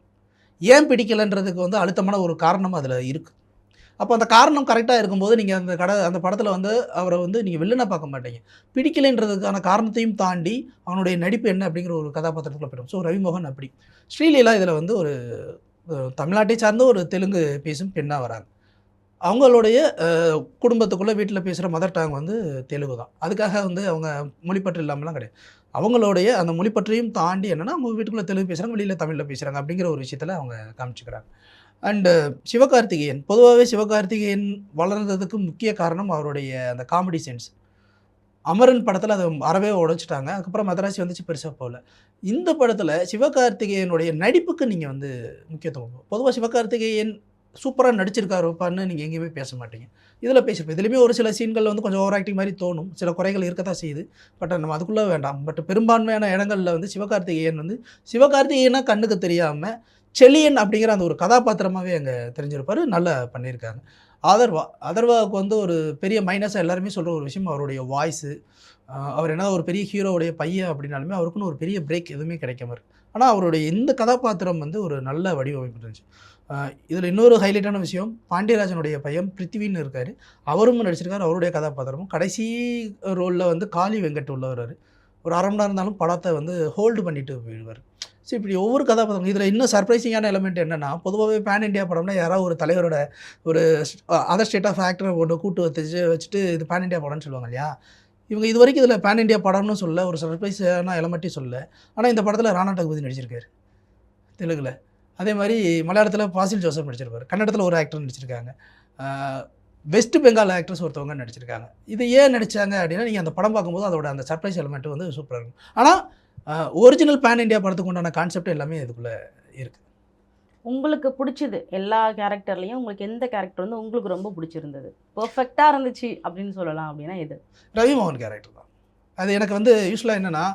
Speaker 2: ஏன் பிடிக்கலைன்றதுக்கு வந்து அழுத்தமான ஒரு காரணம் அதில் இருக்குது அப்போ அந்த காரணம் கரெக்டாக இருக்கும்போது நீங்கள் அந்த கடை அந்த படத்தில் வந்து அவரை வந்து நீங்கள் வில்லனை பார்க்க மாட்டீங்க. பிடிக்கலைன்றதுக்கான காரணத்தையும் தாண்டி அவனுடைய நடிப்பு என்ன அப்படிங்கிற ஒரு கதாபாத்திரத்தில் போயிடும். ஸோ ரவிமோகன் அப்படி. ஸ்ரீலீலா இதில் வந்து ஒரு தமிழ்நாட்டை சார்ந்த ஒரு தெலுங்கு பேசும் பெண்ணாக வராங்க. அவங்களுடைய குடும்பத்துக்குள்ளே வீட்டில் பேசுகிற மதர் டங் வந்து தெலுங்கு தான். அதுக்காக வந்து அவங்க மொழிப்பற்று இல்லாமலாம் கிடையாது. அவங்களுடைய அந்த மொழிப்பற்றையும் தாண்டி என்னென்னா அவங்க வீட்டுக்குள்ளே தெலுங்கு பேசுகிறாங்க வெளியில் தமிழில் பேசுகிறாங்க அப்படிங்கிற ஒரு விஷயத்தில் அவங்க காமிச்சுக்கிறாங்க. அண்டு சிவகார்த்திகேயன். பொதுவாகவே சிவகார்த்திகேயன் வளர்ந்ததுக்கு முக்கிய காரணம் அவருடைய அந்த காமெடி சென்ஸ் அமரன் படத்தில் அதை அறவே உடைச்சிட்டாங்க. அதுக்கப்புறம் மதராசி வந்துச்சு பெருசாக போகல. இந்த படத்தில் சிவகார்த்திகேயனுடைய நடிப்புக்கு நீங்கள் வந்து முக்கியத்துவம் பொதுவாக சிவகார்த்திகேயன் சூப்பராக நடிச்சிருக்காருப்பான்னு நீங்கள் எங்கேயுமே பேச மாட்டீங்க. இதில் பேசியிருப்போம் இதுலேயுமே ஒரு சில சீன்கள் வந்து கொஞ்சம் ஓவர் ஆக்டிங் மாதிரி தோணும். சில குறைகள் இருக்கத்தான் செய்யுது. பட் நம்ம அதுக்குள்ளே வேண்டாம். பட் பெரும்பான்மையான இடங்களில் வந்து சிவகார்த்திகேயன் வந்து சிவகார்த்திகேயனா கண்ணுக்கு தெரியாமல் செலியன் அப்படிங்கிற அந்த ஒரு கதாபாத்திரமாகவே அங்கே தெரிஞ்சிருப்பார். நல்லா பண்ணியிருக்காங்க. ஆதர்வா அதர்வாவுக்கு வந்து ஒரு பெரிய மைனஸாக எல்லாருமே சொல்கிற ஒரு விஷயம் அவருடைய வாய்ஸு அவர் என்ன ஒரு பெரிய ஹீரோவுடைய பையன் அப்படின்னாலுமே அவருக்குன்னு ஒரு பெரிய பிரேக் எதுவுமே கிடைக்காம இருக்குது ஆனால் அவருடைய இந்த கதாபாத்திரம் வந்து ஒரு நல்ல வடிவமைப்பு இருந்துச்சு. இதில் இன்னொரு ஹைலைட்டான விஷயம் பாண்டியராஜனுடைய பையன் பிருத்திவின்னு இருக்கார். அவரும் நடிச்சிருக்காரு அவருடைய கதாபாத்திரமும். கடைசி ரோலில் வந்து காளி வெங்கட் உள்ள ஒரு அரை மணி நேரம் இருந்தாலும் படத்தை வந்து ஹோல்டு பண்ணிட்டு போயிடுவார். ஸோ இப்படி ஒவ்வொரு கதாபாத்திரம் இதில் இன்னும் சர்ப்ரைசிங்கான எலமெண்ட் என்னென்னா பொதுவாகவே பேன் இண்டியா படம்னா யாராவது ஒரு தலைவரோட ஒரு அதர் ஸ்டேட் ஆஃப் ஆக்டரை ஒன்று கூட்டு வச்சு வச்சுட்டு இது பேன் இண்டியா படம்னு சொல்லுவாங்க இல்லையா? இவங்க இது வரைக்கும் இதில் பேன் இண்டியா படம்னு சொல்ல ஒரு சர்ப்ரைஸான எலமெண்ட்டையும் சொல்ல ஆனால் இந்த படத்தில் ராணா டகுபதி நடிச்சிருக்காரு தெலுங்கில். அதே மாதிரி மலையாளத்தில் பாசில் ஜோசப் நடிச்சிருப்பார் கன்னடத்தில் ஒரு ஆக்டர் நடிச்சிருக்காங்க. வெஸ்ட் பெங்கால் ஆக்ட்ரஸ் ஒருத்தவங்க நடிச்சிருக்காங்க. இது ஏன் நடித்தாங்க அப்படின்னா நீங்கள் அந்த படம் பார்க்கும்போது அதோட அந்த சர்ப்ரைஸ் எலமெண்ட் வந்து சூப்பராக இருக்கும். ஆனால் ஒரிஜினல் பேன் இண்டியா படத்துக்கு உண்டான கான்செப்ட் எல்லாமே இதுக்குள்ளே இருக்குது
Speaker 1: உங்களுக்கு பிடிச்சது எல்லா கேரக்டர்லையும் உங்களுக்கு எந்த கேரக்டர் வந்து உங்களுக்கு ரொம்ப பிடிச்சிருந்தது? பெர்ஃபெக்டாக இருந்துச்சு அப்படின்னு சொல்லலாம் அப்படின்னா எது?
Speaker 2: ரவிமோகன் கேரக்டர் தான். அது எனக்கு வந்து யூஸ்வலாக என்னென்னா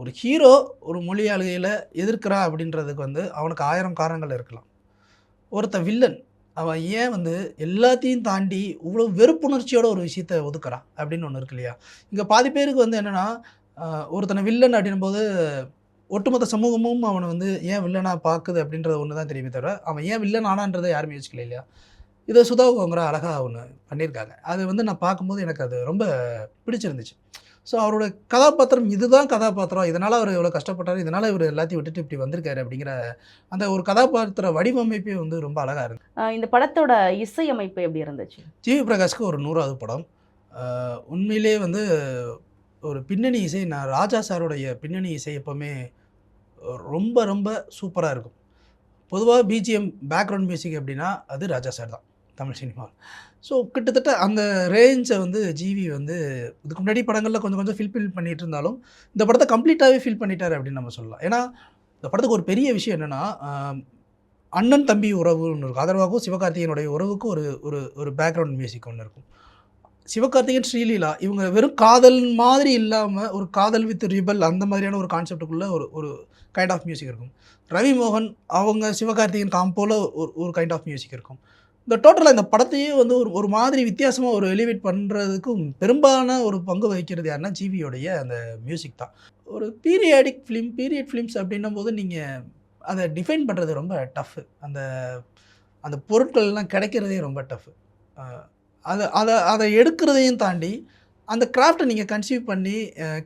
Speaker 2: ஒரு ஹீரோ ஒரு மொழி ஆளுகையில் எதிர்க்கிறா அப்படின்றதுக்கு வந்து அவனுக்கு ஆயிரம் காரணங்கள் இருக்கலாம். ஒருத்த வில்லன் அவன் ஏன் வந்து எல்லாத்தையும் தாண்டி இவ்வளோ வெறுப்புணர்ச்சியோட ஒரு விஷயத்தை ஒதுக்குறான் அப்படின்னு ஒன்று இருக்கு இல்லையா? இங்கே பாதி பேருக்கு வந்து என்னென்னா ஒருத்தனை வில்லன் அப்படின்னும் போது ஒட்டுமொத்த சமூகமும் அவனை வந்து ஏன் வில்லனாக பார்க்குது அப்படின்றது ஒன்று தான் தெரியுமே தவிர அவன் ஏன் வில்லன் ஆனான்றதை யாருமே யோசிக்கல இல்லையா? இதை சுதா கோங்கரா அழகாக ஒன்று பண்ணியிருக்காங்க. அது வந்து நான் பார்க்கும்போது எனக்கு அது ரொம்ப பிடிச்சிருந்துச்சு. ஸோ அவரோட கதாபாத்திரம் இதுதான் கதாபாத்திரம். இதனால் அவர் இவ்வளோ கஷ்டப்பட்டார். இதனால் இவர் எல்லாத்தையும் விட்டுட்டு இப்படி வந்திருக்காரு அப்படிங்கிற அந்த ஒரு கதாபாத்திர வடிவமைப்பே வந்து ரொம்ப அழகாக இருக்கு
Speaker 1: இந்த படத்தோட இசையமைப்பு எப்படி இருந்துச்சு?
Speaker 2: ஜிவி பிரகாஷ்க்கு ஒரு நூறாவது படம். உண்மையிலே வந்து ஒரு பின்னணி இசை நான் ராஜா சாருடைய பின்னணி இசை எப்போவுமே ரொம்ப ரொம்ப சூப்பராக இருக்கும். பொதுவாக பிஜிஎம் பேக்ரவுண்ட் மியூசிக் அப்படின்னா அது ராஜா சார் தான் தமிழ் சினிமா ஸோ கிட்டத்தட்ட அந்த ரேஞ்சை வந்து ஜிவி வந்து இதுக்கு முன்னாடி படங்களில் கொஞ்சம் கொஞ்சம் ஃபில் ஃபில் இருந்தாலும் இந்த படத்தை கம்ப்ளீட்டாகவே ஃபில் பண்ணிட்டார் அப்படின்னு நம்ம சொல்லலாம். ஏன்னா இந்த படத்துக்கு ஒரு பெரிய விஷயம் என்னென்னா அண்ணன் தம்பி உறவு ஒன்று இருக்கும் அதர்வாகவும் சிவகார்த்திகேயனுடைய உறவுக்கும் ஒரு ஒரு ஒரு பேக்ரவுண்ட் மியூசிக் ஒன்று இருக்கும். சிவகார்த்திகன் ஸ்ரீலீலா இவங்க வெறும் காதல் மாதிரி இல்லாமல் ஒரு காதல் வித் ரிபல் அந்த மாதிரியான ஒரு கான்செப்டுக்குள்ளே ஒரு ஒரு கைண்ட் ஆஃப் மியூசிக் இருக்கும். ரவி மோகன் அவங்க சிவகார்த்திகேயன் காம்போல ஒரு ஒரு கைண்ட் ஆஃப் மியூசிக் இருக்கும். இந்த டோட்டலாக இந்த படத்தையே வந்து ஒரு ஒரு மாதிரி வித்தியாசமாக ஒரு எலிவேட் பண்ணுறதுக்கும் பெரும்பாலான ஒரு பங்கு வகிக்கிறது யாருன்னா ஜிவியோடைய அந்த மியூசிக் தான். ஒரு பீரியாடிக் ஃபிலிம் பீரியட் ஃபிலிம்ஸ் அப்படின்னும் போது நீங்கள் அதை டிஃபைன் பண்ணுறது ரொம்ப டஃப்பு அந்த அந்த பொருட்கள்லாம் கிடைக்கிறதே ரொம்ப டஃப்பு அதை அதை அதை எடுக்கிறதையும் தாண்டி அந்த கிராஃப்டை நீங்கள் கன்சீவ் பண்ணி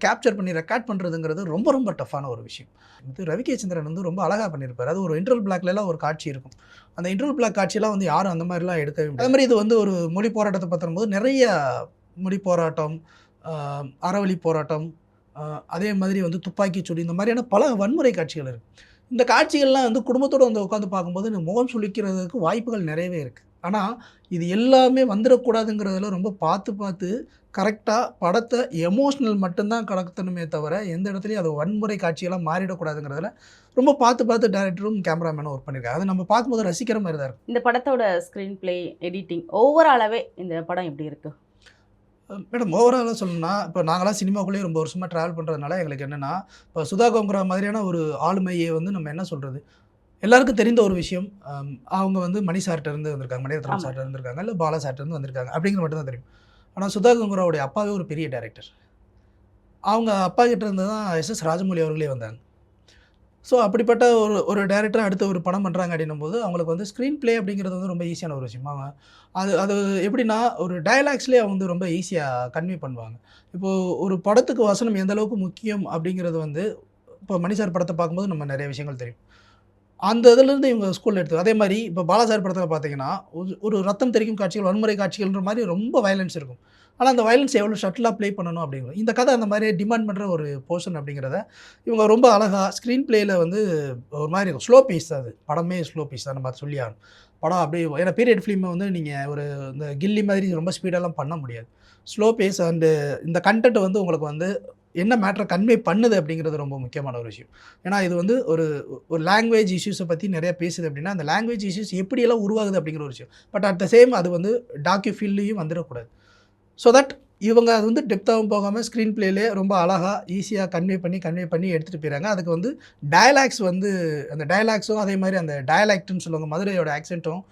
Speaker 2: கேப்சர் பண்ணி ரெக்கார்ட் பண்ணுறதுங்கிறது ரொம்ப ரொம்ப டஃப்பான ஒரு விஷயம். இது ரவி வந்து ரொம்ப அழகாக பண்ணியிருப்பார். அது ஒரு இன்டர்வல் பிளாக்லலாம் ஒரு காட்சி இருக்கும். அந்த இன்டர்வல் பிளாக் காட்சியெல்லாம் வந்து யாரும் அந்த மாதிரிலாம் எடுக்கவே முடியாது. அதே மாதிரி இது வந்து ஒரு மொழி போராட்டத்தை பற்றும் போது நிறைய மொழி போராட்டம் அறவழி போராட்டம் அதே மாதிரி வந்து துப்பாக்கி சுடி இந்த மாதிரியான பல வன்முறை காட்சிகள் இருக்குது இந்த காட்சிகள்லாம் வந்து குடும்பத்தோடு வந்து உட்காந்து பார்க்கும்போது முகம் சுழிக்கிறதுக்கு வாய்ப்புகள் நிறையவே இருக்குது ஆனால் இது எல்லாமே வந்துடக்கூடாதுங்கிறதுல ரொம்ப பார்த்து பார்த்து கரெக்டாக படத்தை எமோஷ்னல் மட்டும்தான் கடத்தணுமே தவிர எந்த இடத்துலையும் அது வன்முறை காட்சியெல்லாம் மாறிடக்கூடாதுங்கிறதுல ரொம்ப பார்த்து பார்த்து டேரக்டரும் கேமராமேனும் ஒர்க் பண்ணியிருக்காங்க. அதை நம்ம பார்க்கும்போது ரசிக்கிற மாதிரி தான் இருக்கும்
Speaker 1: இந்த படத்தோட ஸ்க்ரீன் பிளே எடிட்டிங் ஓவராலாகவே இந்த படம் எப்படி இருக்கு?
Speaker 2: மேடம் ஓவராலாக சொல்லணும்னா இப்போ நாங்களாம் சினிமாக்குள்ளேயே ரொம்ப வருஷமாக ட்ராவல் பண்ணுறதுனால எங்களுக்கு என்னென்னா இப்போ சுதா கோங்கரா மாதிரியான ஒரு ஆளுமையை வந்து நம்ம என்ன சொல்கிறது எல்லாருக்கும் தெரிந்த ஒரு விஷயம் அவங்க வந்து மணி சார்ட்ட இருந்து வந்திருக்காங்க மணிரத்னம்
Speaker 1: ஆமா.
Speaker 2: சார்ட்ட இருந்திருக்காங்க இல்லை பாலா சார்ட்ட இருந்து வந்திருக்காங்க அப்படிங்கிறது மட்டும் தான் தெரியும். ஆனால் சுதா கோங்கராவுடைய அப்பாவே ஒரு பெரிய டைரக்டர் அவங்க அப்பா கிட்ட இருந்து தான் எஸ் எஸ் ராஜமௌழி அவர்களே வந்தாங்க. ஸோ அப்படிப்பட்ட ஒரு ஒரு டேரக்டர் அடுத்து ஒரு படம் பண்ணுறாங்க அப்படின்னும் போது அவங்களுக்கு வந்து ஸ்க்ரீன் ப்ளே அப்படிங்கிறது வந்து ரொம்ப ஈஸியான ஒரு விஷயம். அவங்க அது அது எப்படின்னா ஒரு டயலாக்ஸ்லேயே அவங்க வந்து ரொம்ப ஈஸியாக கன்வே பண்ணுவாங்க. இப்போது ஒரு படத்துக்கு வசனம் எந்த அளவுக்கு முக்கியம் அப்படிங்கிறது வந்து இப்போ மணிசார் படத்தை பார்க்கும்போது நம்ம நிறைய விஷயங்கள் தெரியும். அந்த இதுலேருந்து இவங்க ஸ்கூலில் எடுத்து அதே மாதிரி இப்போ பாலாசார் படத்தில் பார்த்தீங்கன்னா ஒரு- ஒரு ரத்தம் தெரிக்கும் காட்சிகள் வன்முறை காட்சிகள்ன்ற மாதிரி ரொம்ப வயலன்ஸ் இருக்கும். ஆனால் அந்த வயலன்ஸ் எவ்வளோ ஷட்டிலாக ப்ளே பண்ணணும் அப்படிங்கிறது இந்த கதை அந்த மாதிரி டிமாண்ட் பண்ணுற ஒரு போர்ஷன் அப்படிங்கிறத இவங்க ரொம்ப அழகாக ஸ்க்ரீன் ப்ளேயில் வந்து ஒரு மாதிரி இருக்கும். ஸ்லோ பீஸ் தான் அது. படமே ஸ்லோ பீஸ் தான் நம்ம சொல்லி ஆகணும். படம் அப்படியே ஏன்னா பீரியட் ஃபிலிமை வந்து நீங்கள் ஒரு இந்த கில்லி மாதிரி ரொம்ப ஸ்பீடெல்லாம் பண்ண முடியாது. ஸ்லோ பேஸ் அண்டு இந்த கண்டென்ட் வந்து உங்களுக்கு வந்து என்ன மேட்டரை கன்வே பண்ணுது அப்படிங்கிறது ரொம்ப முக்கியமான ஒரு விஷயம். ஏன்னா இது வந்து ஒரு ஒரு லாங்குவேஜ் இஷ்யூஸை பற்றி நிறைய பேசுது அப்படின்னா அந்த லாங்குவேஜ் இஷ்யூஸ் எப்படியெல்லாம் உருவாகுது அப்படிங்கிற ஒரு விஷயம். பட் அட் த சேம் அது வந்து டாக்யூ ஃபீல்ட்லேயும் வந்துடக்கூடாது. ஸோ தட் இவங்க அது வந்து டெப்த்தாகவும் போகாமல் ஸ்க்ரீன் பிளேலே ரொம்ப அழகாக ஈஸியாக கன்வே பண்ணி கன்வே பண்ணி எடுத்துகிட்டு போயிறாங்க அதுக்கு வந்து டயலாக்ஸ் வந்து அந்த டயலாக்ஸும் அதே மாதிரி அந்த டயலாக்ட்னு சொல்லுவாங்க மதுரையோட ஆக்சென்ட்டும்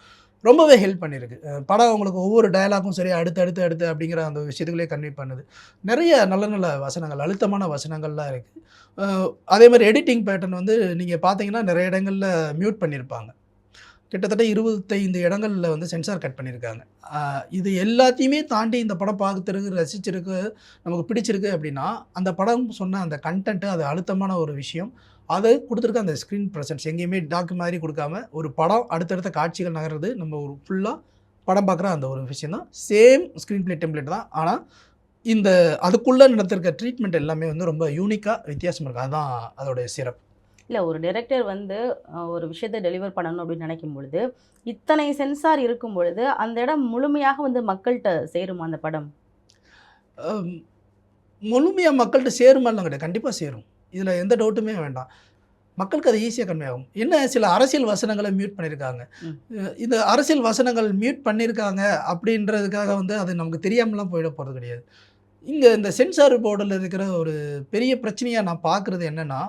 Speaker 2: ரொம்பவே ஹெல்ப் பண்ணியிருக்கு படம் உங்களுக்கு ஒவ்வொரு டயலாகும் சரி அடுத்து அடுத்து அடுத்து அப்படிங்கிற அந்த விஷயத்துக்குள்ளே கன்வே பண்ணுது. நிறைய நல்ல நல்ல வசனங்கள் அழுத்தமான வசனங்கள்லாம் இருக்குது அதே மாதிரி எடிட்டிங் பேட்டர்ன் வந்து நீங்கள் பார்த்தீங்கன்னா நிறைய இடங்களில் மியூட் பண்ணியிருப்பாங்க கிட்டத்தட்ட இருபத்தைந்து இடங்களில் வந்து சென்சார் கட் பண்ணியிருக்காங்க இது எல்லாத்தையுமே தாண்டி இந்த படம் பார்த்துருக்கு ரசிச்சிருக்கு நமக்கு பிடிச்சிருக்கு அப்படின்னா அந்த படம் சொன்ன அந்த கண்டென்ட்டு அது அழுத்தமான ஒரு விஷயம் அதை கொடுத்துருக்க அந்த ஸ்க்ரீன் ப்ரெசன்ஸ் எங்கேயுமே டாக்கு மாதிரி கொடுக்காம ஒரு படம் அடுத்தடுத்த காட்சிகள் நகர்றது நம்ம ஒரு ஃபுல்லாக படம் பார்க்குற அந்த ஒரு விஷயம் தான் சேம் ஸ்க்ரீன் பிளே டெம்ப்ளேட் தான். ஆனால் இந்த அதுக்குள்ளே நடத்திருக்க ட்ரீட்மெண்ட் எல்லாமே வந்து ரொம்ப யூனிக்காக வித்தியாசமாக இருக்குது அதுதான் அதோடைய சிறப்பு.
Speaker 1: இல்லை ஒரு டைரக்டர் வந்து ஒரு விஷயத்தை டெலிவர் பண்ணணும் அப்படின்னு நினைக்கும் பொழுது இத்தனை சென்சார் இருக்கும் பொழுது அந்த இடம் முழுமையாக வந்து மக்கள்கிட்ட சேருமா அந்த படம்?
Speaker 2: முழுமையாக மக்கள்கிட்ட சேருமாலாம் கிடையாது கண்டிப்பாக சேரும். இதில் எந்த டவுட்டுமே வேண்டாம். மக்களுக்கு அது ஈஸியாக கன்வே ஆகும் என்ன சில அரசியல் வசனங்களை மியூட் பண்ணியிருக்காங்க இந்த அரசியல் வசனங்கள் மியூட் பண்ணியிருக்காங்க அப்படின்றதுக்காக வந்து அது நமக்கு தெரியாமலாம் போயிட போகிறது கிடையாது. இங்கே இந்த சென்சார் போர்டில் இருக்கிற ஒரு பெரிய பிரச்சனையாக நான் பார்க்குறது என்னென்னா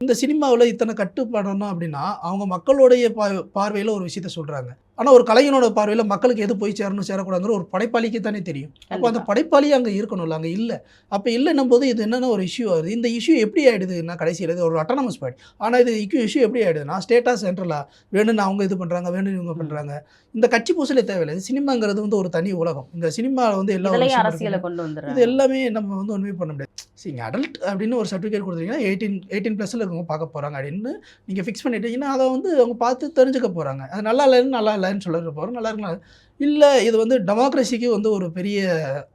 Speaker 2: இந்த சினிமாவில் இத்தனை கட்டுப்படணும் அப்படின்னா அவங்க மக்களுடைய பா பார்வையில் ஒரு விஷயத்த சொல்கிறாங்க ஆனால் ஒரு கலைஞனோட பார்வையில் மக்களுக்கு எது போய் சேரணும் சேரக்கூடாதுங்கிற ஒரு படைப்பாளிக்கு தானே தெரியும். அப்போ அந்த. படைப்பாளி அங்கே இருக்கணும்ல அங்கே இல்லை. அப்போ இல்லைன்னும் போது இது என்னென்ன ஒரு இஷ்யூ ஆகுது? இந்த இஷ்யூ எப்படி ஆகிடுதுன்னா கடைசியில் இது ஒரு அட்டானமஸ் பாடி ஆனால் இது இஷ்யூ இஷ்யூ எப்படி ஆகிடுதுன்னா ஸ்டேட்டாக சென்ட்ரலாக வேணும்னு அவங்க இது பண்ணுறாங்க வேணும்னு இவங்க பண்ணுறாங்க இந்த கட்சி பூசலே தேவையில்லை. சினிமாங்கிறது வந்து ஒரு தனி உலகம். இந்த சினிமாவில் வந்து எல்லா இது எல்லாமே நம்ம வந்து ஒன்றுமே பண்ண முடியாது. சரிங்க அடல்ட் அப்படின்னு ஒரு சர்டிஃபிகேட் கொடுத்தீங்கன்னா எயிட்டீன் எயிட்டீன் ப்ளஸில் இருக்கவங்க பார்க்க போகிறாங்க அப்படின்னு நீங்கள் ஃபிக்ஸ் பண்ணிட்டீங்கன்னா அதை வந்து அவங்க பார்த்து தெரிஞ்சுக்க போகிறாங்க அது நல்லா இல்லைன்னு நல்லா இல்லைன்னு சொல்லிட்டு போகிறோம் நல்லா இருக்கலாம். இல்லை இது வந்து டெமோக்ரஸிக்கு வந்து ஒரு பெரிய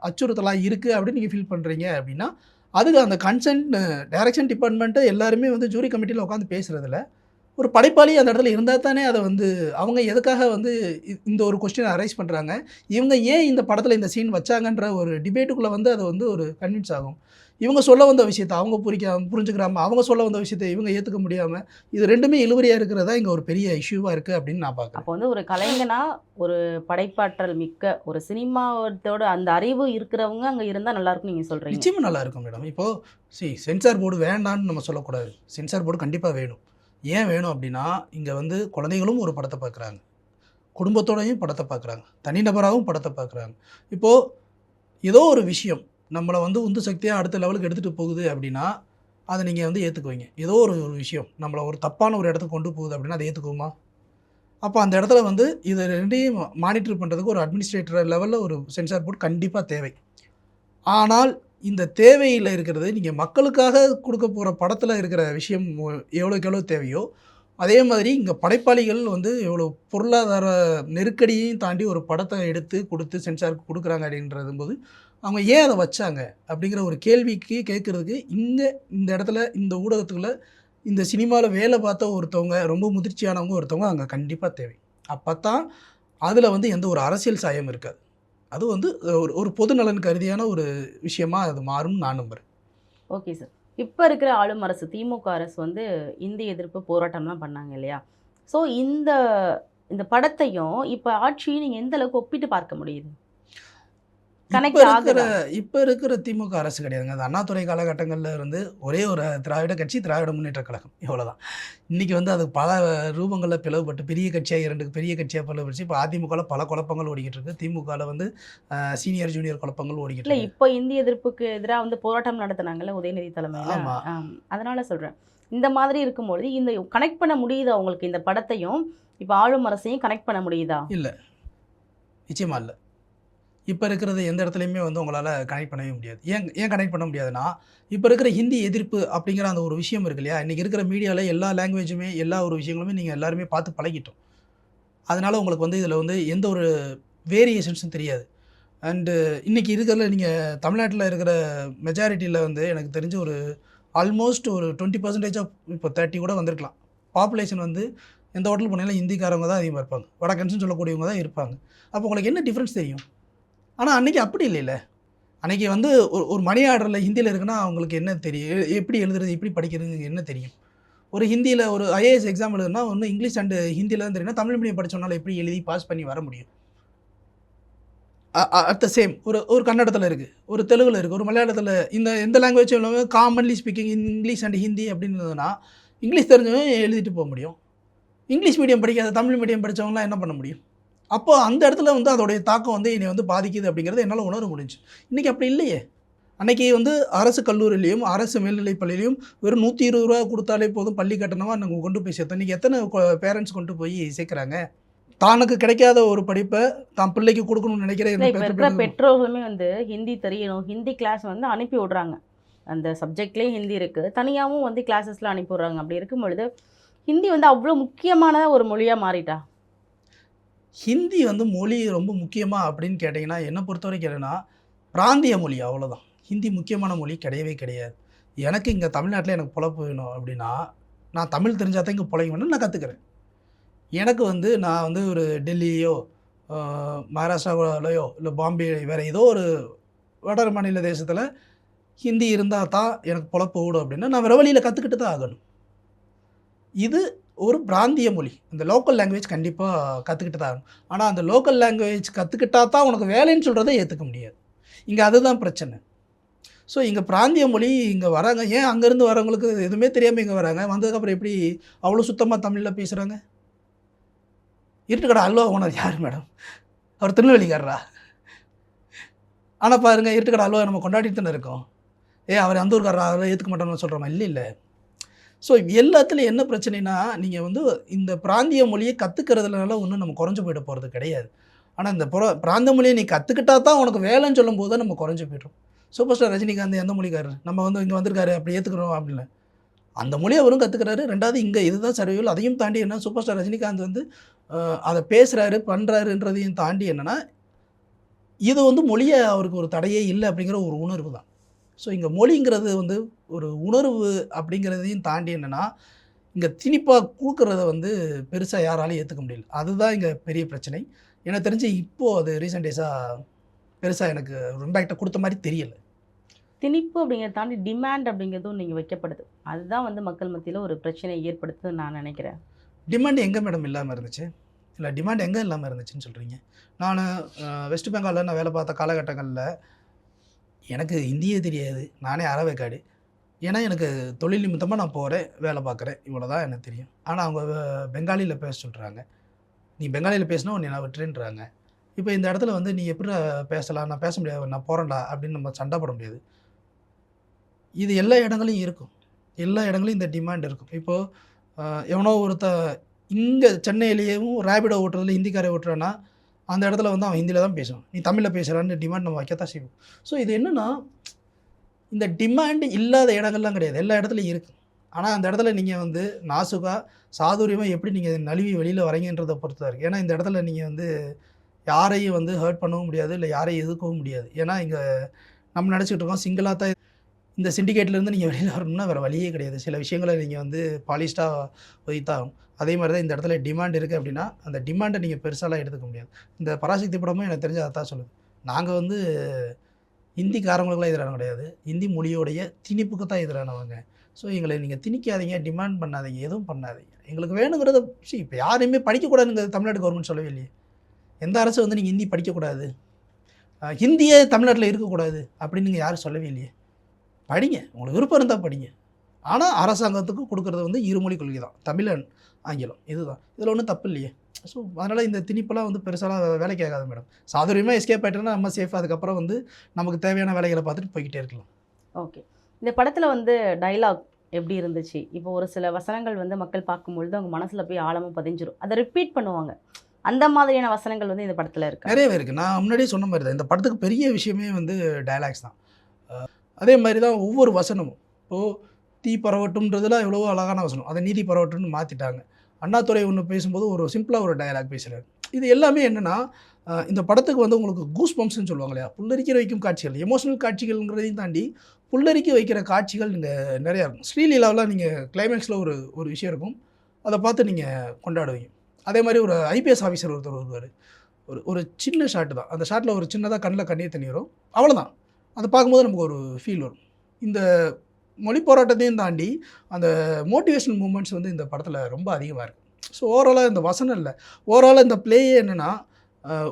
Speaker 2: அச்சுறுத்தலாக இருக்குது அப்படின்னு நீங்கள் ஃபீல் பண்ணுறீங்க அப்படின்னா அதுக்கு அந்த கன்சென்ட் டைரக்ஷன் டிபார்ட்மெண்ட்டு எல்லாருமே வந்து ஜூரி கமிட்டியில் உட்காந்து பேசுகிறதில்ல ஒரு படைப்பாளி அந்த இடத்துல இருந்தால் தானே அதை வந்து அவங்க எதுக்காக வந்து இந்த ஒரு கொஸ்டின் அரைஸ் பண்ணுறாங்க இவங்க ஏன் இந்த படத்தில் இந்த சீன் வச்சாங்கன்ற ஒரு டிபேட்டுக்குள்ளே வந்து அது வந்து ஒரு கன்வின்ஸ் ஆகும். இவங்க சொல்ல வந்த விஷயத்தை அவங்க புரிக்காம புரிஞ்சுக்கிறாம அவங்க சொல்ல வந்த விஷயத்தை இவங்க ஏற்றுக்க முடியாமல் இது ரெண்டுமே இழுவரியாக இருக்கிறதா இங்கே ஒரு பெரிய இஷ்யூவாக இருக்குது அப்படின்னு நான் பார்க்குறேன்
Speaker 1: அப்போ வந்து ஒரு கலைஞனா ஒரு படைப்பாற்றல் மிக்க ஒரு சினிமாவோட அந்த அறிவு இருக்கிறவங்க அங்க இருந்தா நல்லா இருக்கும் நீங்க சொல்றீங்க.
Speaker 2: நிச்சயமாக நல்லா இருக்கும் மேடம். இப்போது சி சென்சார் போர்டு வேண்டான்னு நம்ம சொல்லக்கூடாது. சென்சார் போர்டு கண்டிப்பாக வேணும். ஏன் வேணும் அப்படின்னா இங்கே வந்து குழந்தைகளும் ஒரு படத்தை பார்க்குறாங்க குடும்பத்தோடையும் படத்தை பார்க்குறாங்க தனிநபராகவும் படத்தை பார்க்குறாங்க இப்போது ஏதோ ஒரு விஷயம் நம்மளை வந்து உந்து சக்தியாக அடுத்த லெவலுக்கு எடுத்துகிட்டு போகுது அப்படின்னா அதை நீங்கள் வந்து ஏற்றுக்குவீங்க ஏதோ ஒரு ஒரு விஷயம். நம்மளை ஒரு தப்பான ஒரு இடத்துக்கு கொண்டு போகுது அப்படின்னா அதை ஏற்றுக்குவோமா அப்போ அந்த இடத்துல வந்து இதை ரெண்டையும் மானிட்டர் பண்ணுறதுக்கு ஒரு அட்மினிஸ்ட்ரேட்டர் லெவலில் ஒரு சென்சார் போர்டு கண்டிப்பாக தேவை. ஆனால் இந்த தேவையில் இருக்கிறது நீங்கள் மக்களுக்காக கொடுக்க போகிற படத்தில் இருக்கிற விஷயம் எவ்வளோக்கு எவ்வளோ தேவையோ அதே மாதிரி இங்கே படைப்பாளிகள் வந்து எவ்வளோ பொருளாதார நெருக்கடியையும் தாண்டி ஒரு படத்தை எடுத்து கொடுத்து சென்சாருக்கு கொடுக்குறாங்க அப்படின்றது போது அவங்க ஏன் அதை வச்சாங்க அப்படிங்கிற ஒரு கேள்விக்கு கேட்குறதுக்கு இந்த இந்த இடத்துல இந்த ஊடகத்துக்குள்ள இந்த சினிமாவில் வேலை பார்த்த ஒருத்தவங்க ரொம்ப முதிர்ச்சியானவங்க ஒருத்தவங்க அங்கே கண்டிப்பாக தேவை. அப்போ தான் அதில் வந்து எந்த ஒரு அரசியல் சாயம் இருக்காது. அது வந்து ஒரு ஒரு பொது நலன் கருதியான ஒரு விஷயமா அது மாறும்னு நான் நம்புகிறேன்
Speaker 1: ஓகே சார். இப்போ இருக்கிற ஆளும் அரசு திமுக அரசு வந்து இந்திய எதிர்ப்பு போராட்டம்லாம் பண்ணாங்க இல்லையா? ஸோ இந்த இந்த படத்தையும் இப்போ ஆட்சியும் நீங்கள் எந்த அளவுக்கு ஒப்பிட்டு பார்க்க முடியுது?
Speaker 2: இருக்கிற
Speaker 1: ஆகுதா?
Speaker 2: இப்போ இருக்கிற திமுக அரசு கிடையாதுங்க. அது அண்ணாதுரை காலகட்டங்களில் இருந்து ஒரே ஒரு திராவிட கட்சி திராவிட முன்னேற்ற கழகம். இவ்வளோதான் இன்றைக்கி வந்து அது பல ரூபங்களில் பிளவுபட்டு பெரிய கட்சியாக இரண்டு பெரிய கட்சியாக பிளவுபட்டு இப்போ அதிமுகவில் பல குழப்பங்கள் ஓடிக்கிட்டு இருக்கு. திமுகவில் வந்து சீனியர் ஜூனியர் குழப்பங்கள் ஓடிக்கிட்டு
Speaker 1: இல்லை இப்போ இந்திய எதிர்ப்புக்கு எதிராக வந்து போராட்டம் நடத்துனாங்கல்ல உதயநிதி தலைமையில். அதனால சொல்கிறேன் இந்த மாதிரி இருக்கும்பொழுது இந்த கனெக்ட் பண்ண முடியுதா உங்களுக்கு? இந்த படத்தையும் இப்போ ஆளும் அரசையும் கனெக்ட் பண்ண முடியுதா?
Speaker 2: நிச்சயமா இல்லை. இப்போ இருக்கிறது எந்த இடத்துலையுமே வந்து உங்களால் கனெக்ட் பண்ணவே முடியாது. ஏன் ஏன் கனெக்ட் பண்ண முடியாதுன்னா இப்போ இருக்கிற ஹிந்தி எதிர்ப்பு அப்படிங்கிற அந்த ஒரு விஷயம் இருக்கு இல்லையா? இன்றைக்கி இருக்கிற மீடியாவில் எல்லா லாங்குவேஜுமே எல்லா ஒரு விஷயங்களுமே நீங்கள் எல்லாருமே பார்த்து பழகிட்டோம். அதனால் உங்களுக்கு வந்து இதில் வந்து எந்த ஒரு வேரியேஷன்ஸும் தெரியாது. அண்டு இன்றைக்கி இருக்கிறதுல நீங்கள் தமிழ்நாட்டில் இருக்கிற மெஜாரிட்டியில் வந்து எனக்கு தெரிஞ்ச ஒரு ஆல்மோஸ்ட் ஒரு டுவெண்ட்டி பர்சன்டேஜ் ஆஃப் இப்போ தேர்ட்டி கூட வந்திருக்கலாம். பாப்புலேஷன் வந்து எந்த ஹோட்டல் போனாலும் ஹிந்திக்காரவங்க தான் அதிகமாக இருப்பாங்க. வடக்கன்ஸ்னு சொல்லக்கூடியவங்க தான் இருப்பாங்க. அப்போ உங்களுக்கு என்ன டிஃப்ரென்ஸ் தெரியும்? ஆனால் அன்றைக்கி அப்படி இல்லைல்ல அன்றைக்கி வந்து ஒரு ஒரு மணி ஆர்டரில் ஹிந்தியில் இருக்குன்னா அவங்களுக்கு என்ன தெரியும்? எ- எப்படி எழுதுறது எப்படி படிக்கிறது என்ன தெரியும்? ஒரு ஹிந்தியில் ஒரு ஐஏஎஸ் எக்ஸாம் எழுதுனா ஒன்று இங்கிலீஷ் அண்டு ஹிந்தியில் தான் தெரியும்னா தமிழ் மீடியம் படித்தோம்னால எப்படி எழுதி பாஸ் பண்ணி வர முடியும்? அட் த சேம் ஒரு ஒரு கன்னடத்தில் இருக்குது ஒரு தெலுங்கில் இருக்குது ஒரு மலையாளத்தில் இந்த எந்த லாங்குவேஜ் இல்லாமல் commonly speaking English and Hindi அப்படின்னு இருந்ததுன்னா இங்கிலீஷ் தெரிஞ்சவங்க எழுதிட்டு போக முடியும். இங்கிலீஷ் மீடியம் படிக்காத தமிழ் மீடியம் படித்தவங்களாம் என்ன பண்ண முடியும்? அப்போ அந்த இடத்துல வந்து அதோடைய தாக்கம் வந்து என்னை வந்து பாதிக்குது அப்படிங்கிறத என்னால் உணர முடிஞ்சு. இன்றைக்கி அப்படி இல்லையே. அன்னைக்கு வந்து அரசு கல்லூரியிலையும் அரசு மேல்நிலைப் பள்ளியிலையும் வெறும் நூற்றி இருபது ரூபா கொடுத்தாலே போதும் பள்ளி கட்டணமாக நாங்கள் கொண்டு போய் சேர்த்தோம் இன்றைக்கி எத்தனை பேரண்ட்ஸ் கொண்டு போய் சேர்க்குறாங்க? தானுக்கு கிடைக்காத ஒரு படிப்பை தான் பிள்ளைக்கு கொடுக்கணும்னு நினைக்கிற
Speaker 1: பெற்றோர்களுமே வந்து ஹிந்தி தெரியணும். ஹிந்தி கிளாஸ் வந்து அனுப்பி விடுறாங்க. அந்த சப்ஜெக்ட்லேயும் ஹிந்தி இருக்குது தனியாகவும் வந்து கிளாஸஸ்லாம் அனுப்பிடுறாங்க அப்படி இருக்கும் பொழுது ஹிந்தி வந்து அவ்வளோ முக்கியமான ஒரு மொழியாக மாறிட்டா?
Speaker 2: ஹிந்தி வந்து மொழி ரொம்ப முக்கியமா அப்படின்னு கேட்டிங்கன்னா என்னை பொறுத்த வரைக்கும் என்னென்னா பிராந்திய மொழி அவ்வளோதான் ஹிந்தி முக்கியமான மொழி கிடையவே கிடையாது. எனக்கு இங்கே தமிழ்நாட்டில் எனக்கு பொழப்பு வேணும் அப்படின்னா நான் தமிழ் தெரிஞ்சால் தான் இங்கே பிழைக்க நான் கற்றுக்கிறேன் எனக்கு வந்து நான் வந்து ஒரு டெல்லியோ மகாராஷ்டிராவிலையோ இல்லை பாம்பே வேறு ஏதோ ஒரு வட மாநில தேசத்தில் ஹிந்தி இருந்தால் தான் எனக்கு பொழப்பு ஓடும் அப்படின்னா நான் வேறு வழியில் கற்றுக்கிட்டு தான் ஆகணும். இது ஒரு பிராந்திய மொழி. அந்த லோக்கல் லாங்குவேஜ் கண்டிப்பாக கற்றுக்கிட்டு தான் இருக்கும் ஆனால் அந்த லோக்கல் லாங்குவேஜ் கற்றுக்கிட்டா தான் உனக்கு வேலைன்னு சொல்கிறத ஏற்றுக்க முடியாது. இங்கே அதுதான் பிரச்சனை. ஸோ இங்கே பிராந்திய மொழி இங்கே வராங்க. ஏன் அங்கேருந்து வரவங்களுக்கு எதுவுமே தெரியாமல் இங்கே வராங்க? வந்ததுக்கப்புறம் எப்படி அவ்வளோ சுத்தமாக தமிழில் பேசுகிறாங்க இருட்டுக்கடை அல்வா ஓனர் யார் மேடம்? அவர் திருநெல்வேலிக்காரரா? ஆனால் பாருங்கள் இருட்டுக்கடை அல்வா நம்ம கொண்டாடிட்டு தானே இருக்கோம். ஏ அவர் அந்த ஊருக்காரரா? அதெல்லாம் ஏற்றுக்க மாட்டோம்னு சொல்கிறோமா இல்லை இல்லை. ஸோ எல்லாத்துலேயும் என்ன பிரச்சனைனா நீங்கள் வந்து இந்த பிராந்திய மொழியை கற்றுக்கிறதுனால ஒன்றும் நம்ம குறைஞ்சு போயிட போகிறது கிடையாது. ஆனால் இந்த புற பிராந்த மொழியை நீ கற்றுக்கிட்டா தான் உனக்கு வேலைன்னு சொல்லும்போது தான் நம்ம குறைஞ்சி போய்டும் சூப்பர் ஸ்டார் ரஜினிகாந்த் எந்த மொழிக்காரர்? நம்ம வந்து இங்கே வந்திருக்காரு அப்படி ஏற்றுக்கிறோம் அப்படின்னு அந்த மொழியை அவரும் கற்றுக்கிறாரு ரெண்டாவது இங்கே இதுதான் சர்வைவல் அதையும் தாண்டி என்ன? சூப்பர் ஸ்டார் ரஜினிகாந்த் வந்து அதை பேசுகிறாரு பண்ணுறாருன்றதையும் தாண்டி என்னென்னா இது வந்து மொழியை அவருக்கு ஒரு தடையே இல்லை அப்படிங்கிற ஒரு உணர்வு தான். ஸோ இங்கே மொழிங்கிறது வந்து ஒரு உணர்வு அப்படிங்கிறதையும் தாண்டி என்னென்னா இங்கே திணிப்பாக கொடுக்குறத வந்து பெருசாக யாராலையும் ஏற்றுக்க முடியல. அதுதான் இங்கே பெரிய பிரச்சனை. எனக்கு தெரிஞ்சு இப்போது அது ரீசெண்ட் டேஸாக பெருசாக எனக்கு இம்பேக்டை கொடுத்த மாதிரி தெரியல.
Speaker 1: திணிப்பு அப்படிங்கிறத தாண்டி டிமாண்ட் அப்படிங்கிறதும் நீங்கள் வைக்கப்படுது. அதுதான் வந்து மக்கள் மத்தியில் ஒரு பிரச்சனையை ஏற்படுத்துன்னு நான் நினைக்கிறேன்.
Speaker 2: டிமாண்ட் எங்கே மேடம் இல்லாமல் இருந்துச்சு? இல்லை டிமாண்ட் எங்கே இல்லாமல் இருந்துச்சுன்னு சொல்கிறீங்க நான் வெஸ்ட் பெங்காலில் நான் வேலை பார்த்த காலகட்டங்களில் எனக்கு ஹிந்தியே தெரியாது. நானே அறவேக்காடு. ஏன்னா எனக்கு தொழில் நிமித்தமாக நான் போகிறேன் வேலை பார்க்குறேன். இவ்வளோ தான் எனக்கு தெரியும். ஆனால் அவங்க பெங்காலியில் பேச சொல்கிறாங்க நீ பெங்காலியில் பேசினா உன்னை நான் விட்டுறேன்றாங்க. இப்போ இந்த இடத்துல வந்து நீ எப்படி பேசலாம்? நான் பேச முடியாது. நான் போகிறேன்டா அப்படின்னு நம்ம சண்டை போட முடியாது. இது எல்லா இடங்களையும் இருக்கும். எல்லா இடங்களையும் இந்த டிமாண்ட் இருக்கும். இப்போது எவனோ ஒருத்த இங்கே சென்னையிலேயும் ரேபிடோ ஓட்டுறதுல ஹிந்திக்காரை ஓட்டுறேன்னா அந்த இடத்துல வந்து அவன் ஹிந்தியில் தான் பேசுவான். நீ தமிழில் பேசுகிறான்னு டிமாண்ட் நம்ம வைக்கத்தான் செய்வோம். ஸோ இது என்னென்னா இந்த டிமாண்ட் இல்லாத இடங்கள்லாம் கிடையாது. எல்லா இடத்துலையும் இருக்குது ஆனால் அந்த இடத்துல நீங்கள் வந்து நாசுகா சாதுரியமாக எப்படி நீங்கள் நழுவி வெளியில் வரீங்கன்றதை பொறுத்து தான் இருக்குது ஏன்னா இந்த இடத்துல நீங்கள் வந்து யாரையும் வந்து ஹர்ட் பண்ணவும் முடியாது இல்லை யாரையும் எதுக்கவும் முடியாது. ஏன்னா இங்கே நம்ம நினச்சிக்கிட்டு இருக்கோம் சிங்கிளாக தான் இந்த சிண்டிகேட்லேருந்து நீங்கள் வெளியில் வரணும்னா வேறு வழியே கிடையாது. சில விஷயங்களை நீங்கள் வந்து பாலிஷ்டாக ஒதித்தாகும் அதே மாதிரி தான் இந்த இடத்துல டிமாண்ட் இருக்குது அப்படின்னா அந்த டிமாண்டை நீங்கள் பெருசாலாம் எடுத்துக்க முடியாது. இந்த பராசக்தி படமும் எனக்கு தெரிஞ்ச தான் சொல்லுது. நாங்கள் வந்து ஹிந்திக்காரங்களுக்குலாம் எதிரான கிடையாது. ஹிந்தி மொழியோடைய திணிப்புக்கு தான் எதிரானவங்க. ஸோ எங்களை நீங்கள் திணிக்காதீங்க டிமாண்ட் பண்ணாதீங்க எதுவும் பண்ணாதீங்க. எங்களுக்கு வேணுங்கிறத see இப்போ யாரையுமே படிக்கக்கூடாதுங்கிறது தமிழ்நாடு கவர்மெண்ட் சொல்லவே இல்லையே. எந்த அரசு வந்து நீங்கள் ஹிந்தி படிக்கக்கூடாது? ஹிந்தியே தமிழ்நாட்டில் இருக்கக்கூடாது அப்படின்னு நீங்கள் யாரும் சொல்லவே இல்லையே. படிங்க. உங்களுக்கு விருப்பம் இருந்தால் படிங்க. ஆனால் அரசாங்கத்துக்கு கொடுக்குறது வந்து இருமொழி கொள்கை தான். தமிழ் and ஆங்கிலம். இதுதான். இதில் ஒன்றும் தப்பு இல்லையே. ஸோ அதனால் இந்த திணிப்பெல்லாம் வந்து பெருசாலாம் வேலைக்கு ஆகாது மேடம். சாதுரியமாக எஸ்கேப் ஆகிட்டோன்னா நம்ம சேஃப் அதுக்கப்புறம் வந்து நமக்கு தேவையான வேலைகளை பார்த்துட்டு போய்கிட்டே இருக்கலாம்.
Speaker 1: ஓகே இந்த படத்தில் வந்து டைலாக் எப்படி இருந்துச்சு? இப்போ ஒரு சில வசனங்கள் வந்து மக்கள் பார்க்கும்பொழுது அவங்க மனசில் போய் ஆழமாக பதிஞ்சிரும். அதை ரிப்பீட் பண்ணுவாங்க. அந்த மாதிரியான வசனங்கள் வந்து இந்த படத்தில் இருக்கு?
Speaker 2: நிறையவே இருக்குது நான் முன்னாடியே சொன்ன மாதிரி தான். இந்த படத்துக்கு பெரிய விஷயமே வந்து டயலாக்ஸ் தான். அதே மாதிரி தான் ஒவ்வொரு வசனமும். இப்போது தீ பரவட்டும்ன்றதுல எவ்வளவோ அழகான வசனம். அதை நீதி பரவட்டும்னு மாற்றிட்டாங்க அண்ணாத்துறை ஒன்று பேசும்போது ஒரு சிம்பிளாக ஒரு டயலாக் பேசுகிறார் இது எல்லாமே என்னென்னா இந்த படத்துக்கு வந்து உங்களுக்கு கூஸ் பம்ப்ஸ்ன்னு சொல்லுவாங்க இல்லையா? புல்லரிக்க வைக்கும் காட்சிகள் எமோஷனல் காட்சிகள்ங்கிறதையும் தாண்டி புல்லரிக்க வைக்கிற காட்சிகள் இங்கே நிறையா இருக்கும். ஸ்ரீலீலாவெலாம் நீங்கள் கிளைமேக்ஸில் ஒரு ஒரு விஷயம் இருக்கும். அதை பார்த்து நீங்கள் கொண்டாடுவீங்க. அதே மாதிரி ஒரு ஐபிஎஸ் ஆஃபீஸர் ஒருத்தர் வருவார். ஒரு ஒரு சின்ன ஷாட்டு தான். அந்த ஷாட்டில் ஒரு சின்னதாக கண்ணில் கண்ணீர் தண்ணி வரும். அவ்வளோதான் அதை பார்க்கும்போது நமக்கு ஒரு ஃபீல் வரும். இந்த மொழி போராட்டத்தையும் தாண்டி அந்த மோட்டிவேஷனல் மூமெண்ட்ஸ் வந்து இந்த படத்தில் ரொம்ப அதிகமாக இருக்குது ஸோ ஓவராலாக இந்த வசனம் இல்லை. ஓவராலாக இந்த பிளேயே என்னென்னா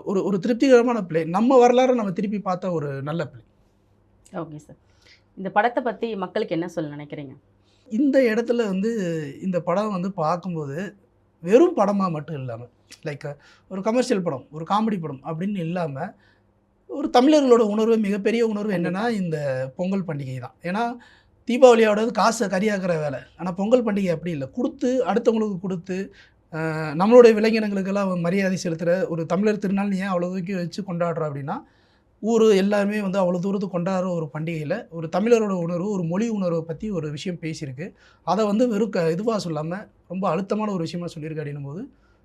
Speaker 2: ஒரு ஒரு திருப்திகரமான பிளே நம்ம வரலாறை நம்ம திருப்பி பார்த்த ஒரு நல்ல பிளே
Speaker 1: ஓகே சார் இந்த படத்தை பற்றி மக்களுக்கு என்ன சொல்ல நினைக்கிறீங்க?
Speaker 2: இந்த இடத்துல வந்து இந்த படம் வந்து பார்க்கும்போது வெறும் படமாக மட்டும் இல்லாமல் லைக் ஒரு கமர்ஷியல் படம் ஒரு காமெடி படம் அப்படின்னு இல்லாமல் ஒரு தமிழர்களோட உணர்வு மிகப்பெரிய உணர்வு என்னென்னா இந்த பொங்கல் பண்டிகை தான். ஏன்னா தீபாவளியோடது காசை கரியாக்குற வேலை. ஆனால் பொங்கல் பண்டிகை அப்படி இல்லை. கொடுத்து அடுத்தவங்களுக்கு கொடுத்து நம்மளுடைய விலங்கினங்களுக்கெல்லாம் மரியாதை செலுத்துகிற ஒரு தமிழர் திருநாள் ஏன் அவ்வளோ தூக்கி வச்சு கொண்டாடுறோம் அப்படின்னா ஊர் எல்லாருமே வந்து அவ்வளோ தூரத்துக்கு கொண்டாடுற ஒரு பண்டிகையில் ஒரு தமிழரோட உணர்வு ஒரு மொழி உணர்வை பற்றி ஒரு விஷயம் பேசியிருக்கு. அதை வந்து வெறும் க இதுவாக சொல்லாமல் ரொம்ப அழுத்தமான ஒரு விஷயமா சொல்லியிருக்கு அப்படின்னும் போது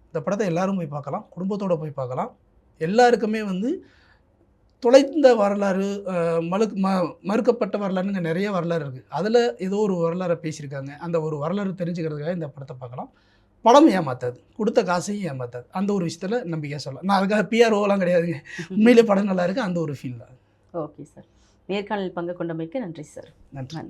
Speaker 2: இந்த படத்தை எல்லாரும் போய் பார்க்கலாம் குடும்பத்தோட போய் பார்க்கலாம். எல்லாருக்குமே வந்து தொலைந்த வரலாறு மலு ம மறுக்கப்பட்ட வரலாறுங்க நிறைய வரலாறு இருக்குது அதில் ஏதோ ஒரு வரலாறை பேசியிருக்காங்க. அந்த ஒரு வரலாறு தெரிஞ்சுக்கிறதுக்காக இந்த படத்தை பார்க்கலாம். படம் ஏமாத்தாது. கொடுத்த காசையும் ஏமாத்தாது. அந்த ஒரு விஷயத்தில் நம்பிக்கையாக சொல்லலாம். நான் அதுக்காக பிஆர்ஓலாம் கிடையாதுங்க. உண்மையிலே படம் நல்லா இருக்கு. அந்த ஒரு ஃபீல் தான்.
Speaker 1: Okay sir. நேர்காணல் பங்கு கொண்டமைக்கு நன்றி சார்.
Speaker 2: நன்றி.
Speaker 1: நன்றி.